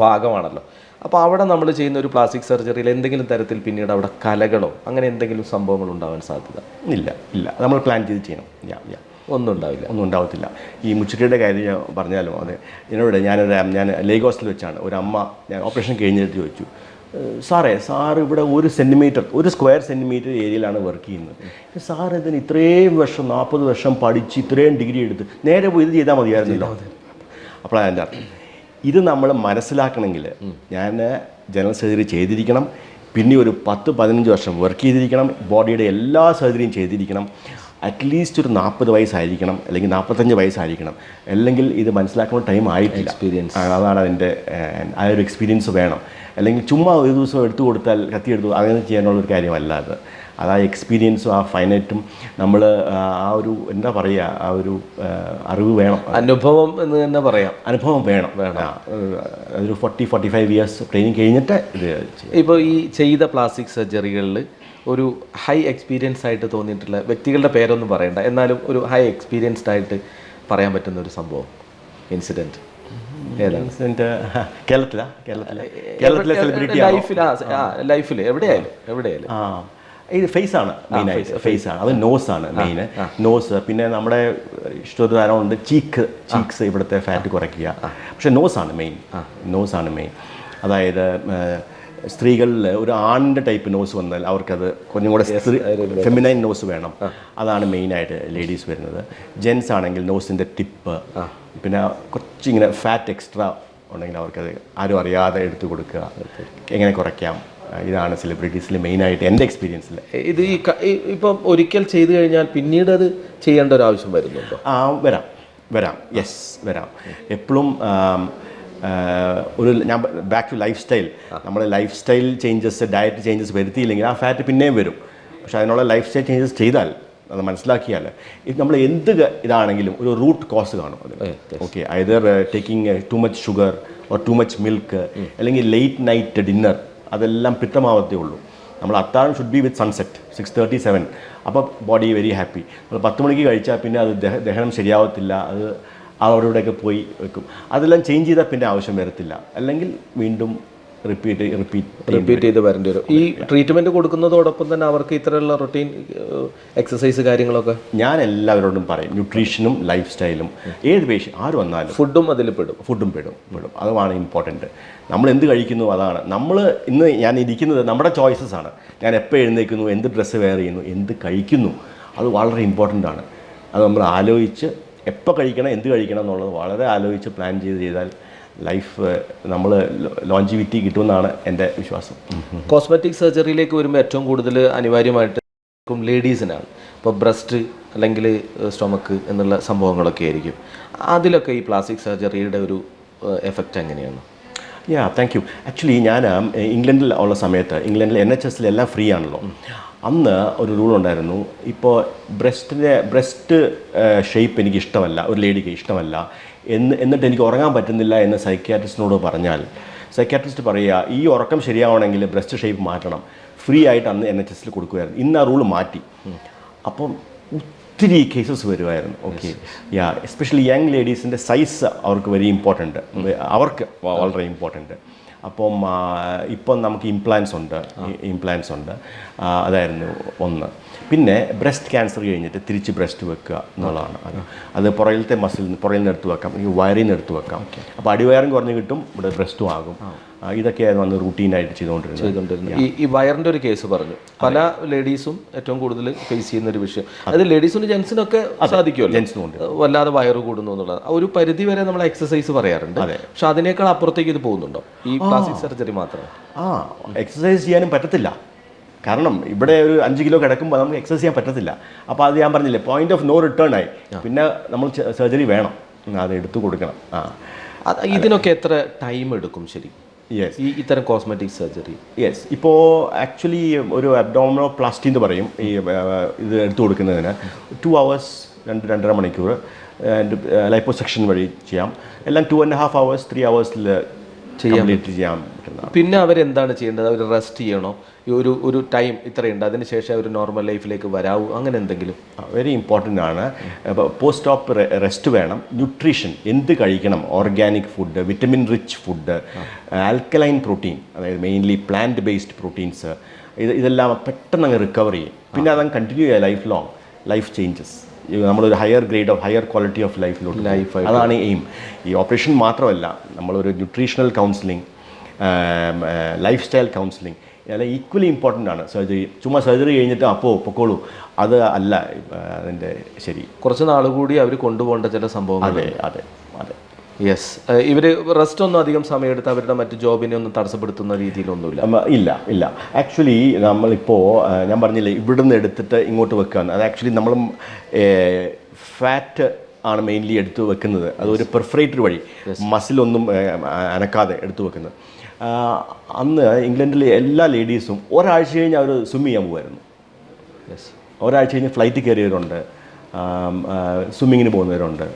[SPEAKER 1] ഭാഗമാണല്ലോ. അപ്പോൾ അവിടെ നമ്മൾ ചെയ്യുന്ന ഒരു പ്ലാസ്റ്റിക് സർജറിയിൽ എന്തെങ്കിലും തരത്തിൽ പിന്നീട് അവിടെ കലകളോ അങ്ങനെ എന്തെങ്കിലും സംഭവങ്ങൾ ഉണ്ടാവാൻ സാധ്യത?
[SPEAKER 2] ഇല്ല ഇല്ല. നമ്മൾ പ്ലാൻ ചെയ്ത് ചെയ്യണം. യാ യാ
[SPEAKER 1] ഒന്നും ഉണ്ടാവില്ല.
[SPEAKER 2] ഒന്നും ഉണ്ടാവത്തില്ല. ഈ മുച്ചിരിയുടെ കാര്യം ഞാൻ പറഞ്ഞാലും അതെ എന്നോട് ഞാനൊരു ഞാൻ ലേഗോസിൽ വെച്ചാണ്. ഒരു അമ്മ ഞാൻ ഓപ്പറേഷൻ കഴിഞ്ഞിട്ട് ചോദിച്ചു സാറേ സാർ ഇവിടെ ഒരു സെന്റിമീറ്റർ ഒരു സ്ക്വയർ സെന്റിമീറ്റർ ഏരിയയിലാണ് വർക്ക് ചെയ്യുന്നത്. സാർ ഇതിന് ഇത്രയും വർഷം നാൽപ്പത് വർഷം പഠിച്ച് ഇത്രയും ഡിഗ്രി എടുത്ത് നേരെ പോയി ഇത് ചെയ്താൽ മതിയായിരുന്നല്ലോ. അപ്പോഴാണ് എന്റെ അർത്ഥം ഇത് നമ്മൾ മനസ്സിലാക്കണമെങ്കിൽ ഞാൻ ജനറൽ സർജറി ചെയ്തിരിക്കണം. പിന്നെ ഒരു പത്ത് പതിനഞ്ച് വർഷം വർക്ക് ചെയ്തിരിക്കണം. ബോഡിയുടെ എല്ലാ സർജറിയും ചെയ്തിരിക്കണം. അറ്റ്ലീസ്റ്റ് ഒരു നാൽപ്പത് വയസ്സായിരിക്കണം. അല്ലെങ്കിൽ നാൽപ്പത്തഞ്ച് വയസ്സായിരിക്കണം. അല്ലെങ്കിൽ ഇത് മനസ്സിലാക്കുന്ന ടൈം ആയിട്ടില്ല. എക്സ്പീരിയൻസ് അതാണ് അതിന്റെ ആ ഒരു എക്സ്പീരിയൻസ് വേണം. അല്ലെങ്കിൽ ചുമ്മാ ഒരു ദിവസം എടുത്തു കൊടുത്താൽ കത്തി എടുത്തു അങ്ങനെ ചെയ്യാനുള്ള ഒരു കാര്യമല്ല അത്. അത് ആ എക്സ്പീരിയൻസും ആ ഫൈനറ്റും നമ്മൾ ആ ഒരു എന്താ പറയുക ആ ഒരു അറിവ് വേണം.
[SPEAKER 1] അനുഭവം എന്ന് തന്നെ പറയാം.
[SPEAKER 2] അനുഭവം വേണം. വേണം. ഒരു forty forty five years training കഴിഞ്ഞിട്ട് ഇത്
[SPEAKER 1] ഇപ്പോൾ ഈ ചെയ്ത പ്ലാസ്റ്റിക് സർജറികളിൽ ഒരു ഹൈ എക്സ്പീരിയൻസ് ആയിട്ട് തോന്നിയിട്ടുള്ള വ്യക്തികളുടെ പേരൊന്നും പറയണ്ട. എന്നാലും ഒരു ഹൈ എക്സ്പീരിയൻസ്ഡ് ആയിട്ട് പറയാൻ പറ്റുന്ന ഒരു സംഭവം.
[SPEAKER 2] ഇൻസിഡന്റ് കേരളത്തിലാ? കേരളത്തിലെ? കേരളത്തിലെ സെലിബ്രിറ്റി
[SPEAKER 1] ലൈഫിൽ ലൈഫിൽ എവിടെയായാലും എവിടെയായാലും.
[SPEAKER 2] ആ. ഇത് ഫേസ് ആണ് മെയിൻ ആയിട്ട് ഫേസ് ആണ്. അത് നോസ് ആണ് മെയിൻ നോസ് പിന്നെ നമ്മുടെ ഇഷ്ടൊരു തരമുണ്ട് ചീക്ക് ചീക്സ് ഇവിടുത്തെ ഫാറ്റ് കുറയ്ക്കുക. പക്ഷേ നോസ് ആണ് മെയിൻ നോസ് ആണ് മെയിൻ അതായത് സ്ത്രീകളിൽ ഒരു ആണിന്റെ ടൈപ്പ് നോസ് വന്നാൽ അവർക്കത് കുറഞ്ഞും കൂടെ ഫെമിനൈൻ നോസ് വേണം. അതാണ് മെയിനായിട്ട് ലേഡീസ് വരുന്നത്. ജെൻസ് ആണെങ്കിൽ നോസിന്റെ ടിപ്പ് പിന്നെ കുറച്ചിങ്ങനെ ഫാറ്റ് എക്സ്ട്രാ ഉണ്ടെങ്കിൽ അവർക്കത് ആരും അറിയാതെ എടുത്തു കൊടുക്കുക. എങ്ങനെ കുറയ്ക്കാം? ഇതാണ് സെലിബ്രിറ്റീസിൽ മെയിനായിട്ട് എന്റെ എക്സ്പീരിയൻസിൽ
[SPEAKER 1] ഇത് ഈ ഇപ്പം ഒരിക്കൽ ചെയ്തു കഴിഞ്ഞാൽ പിന്നീട് അത് ചെയ്യേണ്ട ഒരു ആവശ്യം വരുന്നുണ്ടോ?
[SPEAKER 2] ആ വരാം. വരാം. യെസ് വരാം. എപ്പോഴും ഒരു ഞാൻ ബാക്ക് ടു ലൈഫ് സ്റ്റൈൽ നമ്മുടെ lifestyle changes diet changes വരുത്തിയില്ലെങ്കിൽ ആ ഫാറ്റ് പിന്നെയും വരും. പക്ഷെ അതിനുള്ള ലൈഫ് സ്റ്റൈൽ ചേഞ്ചസ് ചെയ്താൽ അത് മനസ്സിലാക്കിയാൽ ഇത് നമ്മൾ എന്ത് ഇതാണെങ്കിലും ഒരു റൂട്ട് കോസ് കാണും അത് okay either taking too much sugar or too much milk അല്ലെങ്കിൽ ലേറ്റ് നൈറ്റ് ഡിന്നർ അതെല്ലാം പിത്തമാവത്തേ ഉള്ളൂ. നമ്മൾ അത്താഴം should be with sunset six thirty seven അപ്പോൾ ബോഡി വെരി ഹാപ്പി നമ്മൾ പത്ത് മണിക്ക് കഴിച്ചാൽ പിന്നെ അത് ദഹ- ദഹനം ശരിയാവത്തില്ല. അത് അവിടെ ഇവിടെയൊക്കെ പോയി വെക്കും. അതെല്ലാം ചേഞ്ച് ചെയ്താൽ പിന്നെ ആവശ്യം വരത്തില്ല. അല്ലെങ്കിൽ വീണ്ടും റിപ്പീറ്റ് റിപ്പീറ്റ്
[SPEAKER 1] റിപ്പീറ്റ് ചെയ്ത് വരേണ്ടി വരും ഈ ട്രീറ്റ്മെന്റ് കൊടുക്കുന്നതോടൊപ്പം തന്നെ അവർക്ക് ഇത്തരമുള്ള റൊട്ടീൻ എക്സസൈസ് കാര്യങ്ങളൊക്കെ?
[SPEAKER 2] ഞാൻ എല്ലാവരോടും പറയും ന്യൂട്രീഷനും ലൈഫ് സ്റ്റൈലും ഏത് പേഷ്യൻ ആര് വന്നാലും
[SPEAKER 1] ഫുഡും അതിൽ പെടും.
[SPEAKER 2] ഫുഡും പെടും പെടും. അതുമാണ് ഇമ്പോർട്ടന്റ് നമ്മൾ എന്ത് കഴിക്കുന്നു അതാണ്. നമ്മൾ ഇന്ന് ഞാൻ ഇരിക്കുന്നത് നമ്മുടെ ചോയ്സസ് ആണ്. ഞാൻ എപ്പോൾ എഴുന്നേൽക്കുന്നു എന്ത് ഡ്രസ്സ് വെയർ ചെയ്യുന്നു എന്ത് കഴിക്കുന്നു അത് വളരെ ഇമ്പോർട്ടന്റ് ആണ്. അത് നമ്മൾ ആലോചിച്ച് എപ്പോൾ കഴിക്കണം എന്ത് കഴിക്കണം എന്നുള്ളത് വളരെ ആലോചിച്ച് പ്ലാൻ ചെയ്ത് ചെയ്താൽ ലൈഫ് നമ്മൾ ലോഞ്ചിവിറ്റി കിട്ടുമെന്നാണ് എന്റെ വിശ്വാസം.
[SPEAKER 1] കോസ്മെറ്റിക് സർജറിയിലേക്ക് വരുമ്പോൾ ഏറ്റവും കൂടുതൽ അനിവാര്യമായിട്ട് ലേഡീസിനാണ്. ഇപ്പോൾ ബ്രസ്റ്റ് അല്ലെങ്കിൽ സ്റ്റൊമക്ക് എന്നുള്ള സംഭവങ്ങളൊക്കെ ആയിരിക്കും. അതിലൊക്കെ ഈ പ്ലാസ്റ്റിക് സർജറിയുടെ ഒരു എഫക്റ്റ് എങ്ങനെയാണ്?
[SPEAKER 2] യാ താങ്ക് യു ആക്ച്വലി ഞാൻ ഇംഗ്ലണ്ടിൽ ഉള്ള സമയത്ത് ഇംഗ്ലണ്ടിൽ എൻ എച്ച് എസിൽ എല്ലാം ഫ്രീ ആണല്ലോ. അന്ന് ഒരു റൂൾ ഉണ്ടായിരുന്നു. ഇപ്പോൾ ബ്രസ്റ്റിന്റെ ബ്രസ്റ്റ് ഷേപ്പ് എനിക്ക് ഇഷ്ടമല്ല ഒരു ലേഡിക്ക് ഇഷ്ടമല്ല. എന്ന് എന്നിട്ട് എനിക്ക് ഉറങ്ങാൻ പറ്റുന്നില്ല എന്ന് സൈക്യാട്രിസ്റ്റിനോട് പറഞ്ഞാൽ സൈക്യാട്രിസ്റ്റ് പറയുക ഈ ഉറക്കം ശരിയാവണമെങ്കിൽ ബ്രസ്റ്റ് ഷേപ്പ് മാറ്റണം. ഫ്രീ ആയിട്ട് അന്ന് എൻ എച്ച് എസിൽ കൊടുക്കുമായിരുന്നു. ഇന്ന് ആ റൂൾ മാറ്റി. അപ്പം ഒത്തിരി കേസസ് വരുമായിരുന്നു. ഓക്കെ യാ എസ്പെഷ്യലി യങ് ലേഡീസിന്റെ സൈസ് അവർക്ക് വെരി ഇമ്പോർട്ടന്റ് അവർക്ക് വളരെ ഇമ്പോർട്ടന്റ് അപ്പം ഇപ്പം നമുക്ക് ഇംപ്ലാൻസ് ഉണ്ട്. ഇംപ്ലാൻസ് ഉണ്ട്. അതായിരുന്നു ഒന്ന്. പിന്നെ ബ്രസ്റ്റ് ക്യാൻസർ കഴിഞ്ഞിട്ട് തിരിച്ച് ബ്രസ്റ്റ് വെക്കുക എന്നുള്ളതാണ്. അത് അത് പുറകിലത്തെ മസിൽ പുറകിൽ നിന്ന് എടുത്ത് വെക്കാം. ഈ വയറിൽ നിന്ന് എടുത്ത് വെക്കാം. അപ്പോൾ അടിവയറും കുറഞ്ഞ് കിട്ടും ഇവിടെ ബ്രസ്റ്റും ആകും. ഇതൊക്കെയായിരുന്നു അന്ന് റൂട്ടീനായിട്ട് ചെയ്തുകൊണ്ടിരുന്നത്.
[SPEAKER 1] ചെയ്തുകൊണ്ടിരുന്നത്. ഈ ഈ വയറിന്റെ ഒരു കേസ് പറഞ്ഞു. പല ലേഡീസും ഏറ്റവും കൂടുതൽ ഫേസ് ചെയ്യുന്ന ഒരു വിഷയം. അത്. ലേഡീസിനും ജെൻസിനൊക്കെ സാധിക്കുമല്ലോ.
[SPEAKER 2] ജെൻസിനും ഉണ്ട്
[SPEAKER 1] വല്ലാതെ വയറ് കൂടുന്നു എന്നുള്ളത്. ഒരു പരിധി വരെ നമ്മൾ എക്സസൈസ് പറയാറുണ്ട്. പക്ഷെ അതിനേക്കാൾ അപ്പുറത്തേക്ക് ഇത് പോകുന്നുണ്ടോ? ഈ പ്ലാസ്റ്റിക് സർജറി മാത്രം.
[SPEAKER 2] ആ എക്സസൈസ് ചെയ്യാനും പറ്റത്തില്ല. കാരണം ഇവിടെ ഒരു അഞ്ച് കിലോ കിടക്കുമ്പോൾ നമുക്ക് എക്സസൈസ് ചെയ്യാൻ പറ്റത്തില്ല. അപ്പോൾ അത് ഞാൻ പറഞ്ഞില്ലേ പോയിന്റ് ഓഫ് നോ റിട്ടേൺ ആയി. പിന്നെ നമ്മൾ സർജറി വേണം. അത് എടുത്തു കൊടുക്കണം. ആ.
[SPEAKER 1] ഇതിനൊക്കെ എത്ര ടൈം എടുക്കും ശരി?
[SPEAKER 2] യെസ്
[SPEAKER 1] ഈ ഇത്തരം കോസ്മെറ്റിക് സർജറി
[SPEAKER 2] യെസ് ഇപ്പോൾ ആക്ച്വലി ഒരു അബ്ഡോമിനോ പ്ലാസ്റ്റി എന്ന് പറയും ഈ ഇത് എടുത്തു കൊടുക്കുന്നതിന്. ടു അവേഴ്സ് രണ്ട് രണ്ടര മണിക്കൂർ. ലൈപ്പോ സെക്ഷൻ വഴി ചെയ്യാം. എല്ലാം two and half hours three അവേഴ്സിൽ complete ചെയ്യാൻ പറ്റുന്ന
[SPEAKER 1] പിന്നെ അവരെന്താണ് ചെയ്യേണ്ടത്? അവർ റെസ്റ്റ് ചെയ്യണോ? ഈ ഒരു ഒരു ടൈം ഇത്രയുണ്ട്. അതിനുശേഷം അവർ നോർമൽ ലൈഫിലേക്ക് വരാവൂ? അങ്ങനെ എന്തെങ്കിലും?
[SPEAKER 2] വെരി ഇമ്പോർട്ടന്റ് ആണ്. പോസ്റ്റ് ഓപ്പ് റെസ്റ്റ് വേണം. ന്യൂട്രീഷൻ എന്ത് കഴിക്കണം? Organic food vitamin rich food alkaline protein അതായത് മെയിൻലി പ്ലാന്റ് ബേസ്ഡ് പ്രോട്ടീൻസ് ഇത് ഇതെല്ലാം പെട്ടെന്ന് അങ്ങ് റിക്കവർ ചെയ്യും. പിന്നെ അതങ്ങ് കണ്ടിന്യൂ ചെയ്യുക ലൈഫ് ലോങ് ലൈഫ് ചേഞ്ചസ് നമ്മളൊരു higher grade of higher quality of ലൈഫിലോട്ട്
[SPEAKER 1] life
[SPEAKER 2] അതാണ് എയിം ഈ ഓപ്പറേഷൻ മാത്രമല്ല നമ്മളൊരു nutritional counselling life style counselling ഇതെല്ലാം ഈക്വലി ഇമ്പോർട്ടന്റ് ആണ്. സർജറി ചുമ്മാ സർജറി കഴിഞ്ഞിട്ട് അപ്പോൾ പൊക്കോളൂ. അത് അല്ല അതിന്റെ ശരി.
[SPEAKER 1] കുറച്ച് നാൾ കൂടി അവർ കൊണ്ടുപോകേണ്ട ചില സംഭവങ്ങൾ
[SPEAKER 2] അതെ അതെ അതെ.
[SPEAKER 1] യെസ് ഇവർ റെസ്റ്റ് ഒന്നും അധികം സമയമെടുത്ത് അവരുടെ മറ്റ് ജോബിനെ ഒന്നും തടസ്സപ്പെടുത്തുന്ന രീതിയിലൊന്നുമില്ല.
[SPEAKER 2] ഇല്ല ഇല്ല. ആക്ച്വലി നമ്മളിപ്പോൾ ഞാൻ പറഞ്ഞില്ലേ ഇവിടുന്ന് എടുത്തിട്ട് ഇങ്ങോട്ട് വെക്കുകയാണ് അത് ആക്ച്വലി നമ്മൾ ഫാറ്റ് ആണ് മെയിൻലി എടുത്ത് വെക്കുന്നത്. അതൊരു പെർഫറേറ്റർ വഴി. മസിലൊന്നും അനക്കാതെ എടുത്ത് വെക്കുന്നത്. അന്ന് ഇംഗ്ലണ്ടിലെ എല്ലാ ലേഡീസും ഒരാഴ്ച കഴിഞ്ഞ് അവർ സ്വിം ചെയ്യാൻ പോകുമായിരുന്നു
[SPEAKER 1] യെസ്
[SPEAKER 2] ഒരാഴ്ച കഴിഞ്ഞ് ഫ്ലൈറ്റ് കയറിയവരുണ്ട്. സ്വിമ്മിങ്ങിന് പോകുന്നവരുണ്ട്.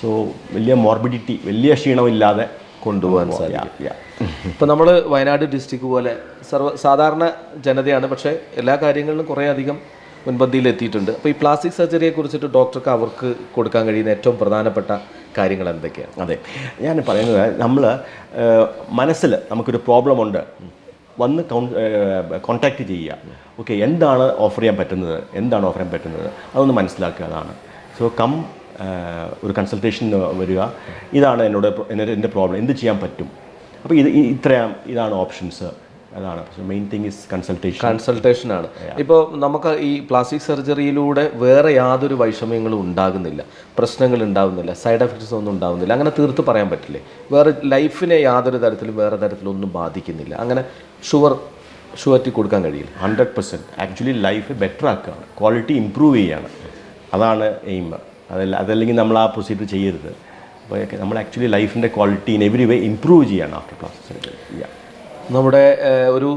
[SPEAKER 2] സോ വലിയ മോർബിഡിറ്റി വലിയ ക്ഷീണമില്ലാതെ
[SPEAKER 1] കൊണ്ടുപോകാൻ
[SPEAKER 2] സാധിക്കും.
[SPEAKER 1] ഇപ്പം നമ്മൾ വയനാട് ഡിസ്ട്രിക്ട് പോലെ സർവ സാധാരണ ജനതയാണ് പക്ഷേ എല്ലാ കാര്യങ്ങളിലും കുറേ അധികം മുൻപന്തിയിൽ എത്തിയിട്ടുണ്ട്. അപ്പോൾ ഈ പ്ലാസ്റ്റിക് സർജറിയെ കുറിച്ചിട്ട് ഡോക്ടർക്ക് അവർക്ക് കൊടുക്കാൻ കഴിയുന്ന ഏറ്റവും പ്രധാനപ്പെട്ട കാര്യങ്ങൾ എന്തൊക്കെയാണ്?
[SPEAKER 2] അതെ. ഞാൻ പറയുന്നത് നമ്മൾ മനസ്സിൽ നമുക്കൊരു പ്രോബ്ലം ഉണ്ട്. വന്ന് കോൺടാക്റ്റ് ചെയ്യുക. ഓക്കെ എന്താണ് ഓഫർ ചെയ്യാൻ പറ്റുന്നത്? എന്താണ് ഓഫർ ചെയ്യാൻ പറ്റുന്നത്? അതൊന്ന് മനസ്സിലാക്കുക അതാണ്. സോ കം ഒരു കൺസൾട്ടേഷൻ വരിക. ഇതാണ് എന്നോട് എന്റെ പ്രോബ്ലം എന്ത് ചെയ്യാൻ പറ്റും? അപ്പോൾ ഇത് ഇത്രയും ഇതാണ് ഓപ്ഷൻസ് അതാണ്. Main thing is consultation
[SPEAKER 1] consultation ആണ്. ഇപ്പോൾ നമുക്ക് ഈ പ്ലാസ്റ്റിക് സർജറിയിലൂടെ വേറെ യാതൊരു വൈഷമ്യങ്ങളും ഉണ്ടാകുന്നില്ല. പ്രശ്നങ്ങൾ ഉണ്ടാകുന്നില്ല. സൈഡ് എഫക്ട്സ് ഒന്നും ഉണ്ടാകുന്നില്ല. അങ്ങനെ തീർത്ത് പറയാൻ പറ്റില്ലേ? വേറെ ലൈഫിനെ യാതൊരു തരത്തിലും വേറെ തരത്തിലൊന്നും ബാധിക്കുന്നില്ല. അങ്ങനെ ഷുവർ ഷുവറ്റി കൊടുക്കാൻ കഴിയില്ല.
[SPEAKER 2] Hundred percent actually life better ആക്കുകയാണ് ക്വാളിറ്റി ഇമ്പ്രൂവ് ചെയ്യുകയാണ് അതാണ് എയിം അതല്ല അതല്ലെങ്കിൽ നമ്മൾ ആ പ്രൊസീജിയർ ചെയ്യരുത്. അപ്പോൾ നമ്മൾ ആക്ച്വലി ലൈഫിന്റെ quality in every way improve ചെയ്യാണ് ആഫ്റ്റർ പ്ലാസ്റ്റിക്
[SPEAKER 1] നമ്മുടെ ഒരു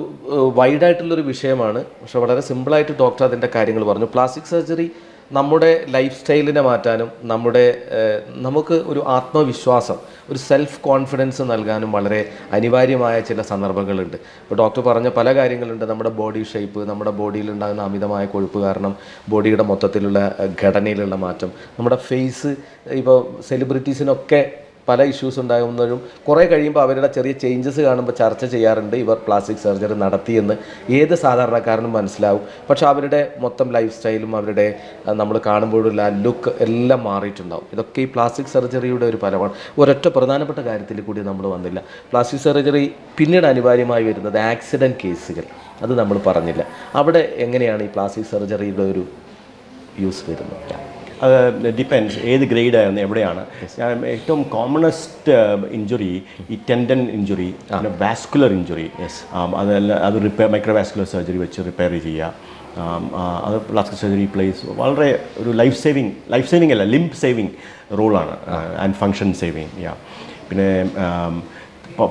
[SPEAKER 1] വൈഡായിട്ടുള്ളൊരു വിഷയമാണ്. പക്ഷെ വളരെ സിമ്പിളായിട്ട് ഡോക്ടർ അതിന്റെ കാര്യങ്ങൾ പറഞ്ഞു. പ്ലാസ്റ്റിക് സർജറി നമ്മുടെ ലൈഫ് സ്റ്റൈലിനെ മാറ്റാനും നമ്മുടെ നമുക്ക് ഒരു ആത്മവിശ്വാസം ഒരു സെൽഫ് കോൺഫിഡൻസ് നൽകാനും വളരെ അനിവാര്യമായ ചില സന്ദർഭങ്ങളുണ്ട്. ഇപ്പോൾ ഡോക്ടർ പറഞ്ഞ പല കാര്യങ്ങളുണ്ട്. നമ്മുടെ ബോഡി ഷേപ്പ് നമ്മുടെ ബോഡിയിൽ ഉണ്ടാകുന്ന അമിതമായ കൊഴുപ്പ് കാരണം ബോഡിയുടെ മൊത്തത്തിലുള്ള ഘടനയിലുള്ള മാറ്റം നമ്മുടെ ഫേസ് ഇപ്പോൾ സെലിബ്രിറ്റീസിനൊക്കെ പല ഇഷ്യൂസ് ഉണ്ടാകുന്നതും കുറേ കഴിയുമ്പോൾ അവരുടെ ചെറിയ ചേഞ്ചസ് കാണുമ്പോൾ ചർച്ച ചെയ്യാറുണ്ട് ഇവർ പ്ലാസ്റ്റിക് സർജറി നടത്തിയെന്ന്. ഏത് സാധാരണക്കാരനും മനസ്സിലാവും. പക്ഷേ അവരുടെ മൊത്തം ലൈഫ് സ്റ്റൈലും അവരുടെ നമ്മൾ കാണുമ്പോഴുള്ള ലുക്ക് എല്ലാം മാറിയിട്ടുണ്ടാവും. ഇതൊക്കെ ഈ പ്ലാസ്റ്റിക് സർജറിയുടെ ഒരു ഫലമാണ്. ഒരൊറ്റ പ്രധാനപ്പെട്ട കാര്യത്തിൽ കൂടി നമ്മൾ വന്നില്ല. പ്ലാസ്റ്റിക് സർജറി പിന്നീട് അനിവാര്യമായി വരുന്നത് ആക്സിഡന്റ് കേസുകൾ അത് നമ്മൾ പറഞ്ഞില്ല. അവിടെ എങ്ങനെയാണ് ഈ പ്ലാസ്റ്റിക് സർജറിയുടെ ഒരു യൂസ് വരുന്നത്?
[SPEAKER 2] അത് ഡിപ്പെൻഡ്സ് ഏത് ഗ്രേഡ് ആയിരുന്നു എവിടെയാണ്? ഏറ്റവും കോമണസ്റ്റ് ഇഞ്ചുറി ഈ ടെൻഡൻ ഇഞ്ചുറി പിന്നെ വാസ്കുലർ ഇഞ്ചുറി അതല്ല അത് റിപ്പയർ മൈക്രോവാസ്കുലർ സർജറി വെച്ച് റിപ്പയർ ചെയ്യുക ആ, അത് പ്ലാസ്റ്റിക് സർജറി പ്ലേസ് വളരെ ഒരു ലൈഫ് സേവിങ് ലൈഫ് സേവിങ് അല്ല ലിംപ് സേവിങ് റോളാണ് ആൻഡ് ഫങ്ഷൻ സേവിങ് യാ പിന്നെ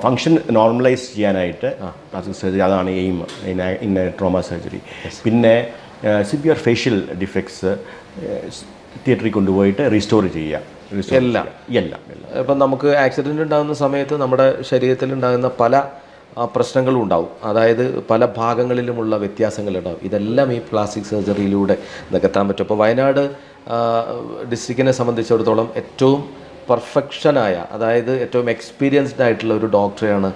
[SPEAKER 2] ഫങ്ഷൻ നോർമലൈസ് ചെയ്യാനായിട്ട് പ്ലാസ്റ്റിക് സർജറി അതാണ് എയിം ഇൻ ട്രോമ സർജറി പിന്നെ സിവിയർ ഫേഷ്യൽ ഡിഫക്ട്സ് തിയേറ്ററിൽ കൊണ്ടുപോയിട്ട് റീസ്റ്റോർ ചെയ്യുക.
[SPEAKER 1] എല്ലാം.
[SPEAKER 2] എല്ലാം എല്ലാം.
[SPEAKER 1] ഇപ്പം നമുക്ക് ആക്സിഡന്റ് ഉണ്ടാകുന്ന സമയത്ത് നമ്മുടെ ശരീരത്തിൽ ഉണ്ടാകുന്ന പല പ്രശ്നങ്ങളും ഉണ്ടാവും. അതായത് പല ഭാഗങ്ങളിലുമുള്ള വ്യത്യാസങ്ങളുണ്ടാവും ഇതെല്ലാം ഈ പ്ലാസ്റ്റിക് സർജറിയിലൂടെ നികത്താൻ പറ്റും. അപ്പോൾ വയനാട് ഡിസ്ട്രിക്റ്റിനെ സംബന്ധിച്ചിടത്തോളം ഏറ്റവും പെർഫെക്ഷനായ അതായത് ഏറ്റവും എക്സ്പീരിയൻസ്ഡ് ആയിട്ടുള്ള ഒരു ഡോക്ടറെയാണ്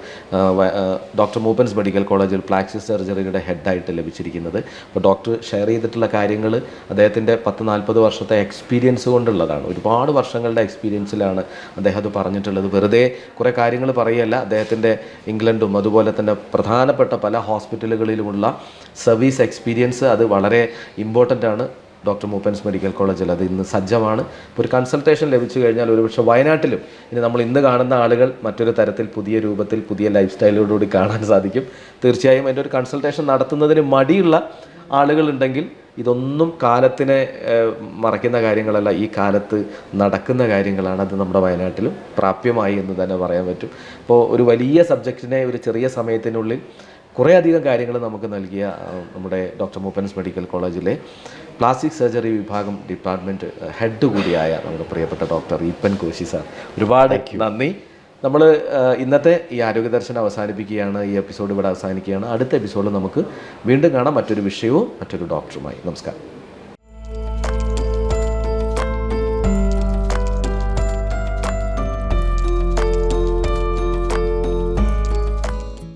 [SPEAKER 1] ഡോക്ടർ മൂപ്പൻസ് മെഡിക്കൽ കോളേജിൽ പ്ലാക്സി സർജറിയുടെ ഹെഡായിട്ട് ലഭിച്ചിരിക്കുന്നത്. അപ്പോൾ ഡോക്ടർ ഷെയർ ചെയ്തിട്ടുള്ള കാര്യങ്ങൾ അദ്ദേഹത്തിന്റെ പത്ത് നാൽപ്പത് വർഷത്തെ എക്സ്പീരിയൻസ് കൊണ്ടുള്ളതാണ്. ഒരുപാട് വർഷങ്ങളുടെ എക്സ്പീരിയൻസിലാണ് അദ്ദേഹം അത് പറഞ്ഞിട്ടുള്ളത്. വെറുതെ കുറേ കാര്യങ്ങൾ പറയുകയല്ല അദ്ദേഹത്തിന്റെ ഇംഗ്ലണ്ടും അതുപോലെ തന്നെ പ്രധാനപ്പെട്ട പല ഹോസ്പിറ്റലുകളിലുമുള്ള സർവീസ് എക്സ്പീരിയൻസ് അത് വളരെ ഇമ്പോർട്ടന്റ് ആണ്. ഡോക്ടർ മൂപ്പൻസ് മെഡിക്കൽ കോളേജിൽ അത് ഇന്ന് സജ്ജമാണ്. ഇപ്പോൾ ഒരു കൺസൾട്ടേഷൻ ലഭിച്ചു കഴിഞ്ഞാൽ ഒരുപക്ഷെ വയനാട്ടിലും ഇനി നമ്മൾ ഇന്ന് കാണുന്ന ആളുകൾ മറ്റൊരു തരത്തിൽ പുതിയ രൂപത്തിൽ പുതിയ ലൈഫ് സ്റ്റൈലോടുകൂടി കാണാൻ സാധിക്കും. തീർച്ചയായും അതിന്റെ ഒരു കൺസൾട്ടേഷൻ നടത്തുന്നതിന് മടിയുള്ള ആളുകളുണ്ടെങ്കിൽ ഇതൊന്നും കാലത്തിനെ മറയ്ക്കുന്ന കാര്യങ്ങളല്ല. ഈ കാലത്ത് നടക്കുന്ന കാര്യങ്ങളാണ് അത് നമ്മുടെ വയനാട്ടിലും പ്രാപ്യമായി എന്ന് തന്നെ പറയാൻ പറ്റും. അപ്പോൾ ഒരു വലിയ സബ്ജക്റ്റിനെ ഒരു ചെറിയ സമയത്തിനുള്ളിൽ കുറേയധികം കാര്യങ്ങൾ നമുക്ക് നൽകിയ നമ്മുടെ ഡോക്ടർ മൂപ്പൻസ് മെഡിക്കൽ കോളേജിലെ പ്ലാസ്റ്റിക് സർജറി വിഭാഗം ഡിപ്പാർട്ട്മെന്റ് ഹെഡ് കൂടിയായ നമ്മുടെ പ്രിയപ്പെട്ട ഡോക്ടർ ഈപ്പൻ കോശി സാർ. ഒരുപാട് നന്ദി. നമ്മൾ ഇന്നത്തെ ഈ ആരോഗ്യ ദർശനം അവസാനിപ്പിക്കുകയാണ് ഈ എപ്പിസോഡ് ഇവിടെ അവസാനിക്കുകയാണ്. അടുത്ത എപ്പിസോഡിൽ നമുക്ക് വീണ്ടും കാണാം. മറ്റൊരു വിഷയവും മറ്റൊരു ഡോക്ടറുമായി. നമസ്കാരം.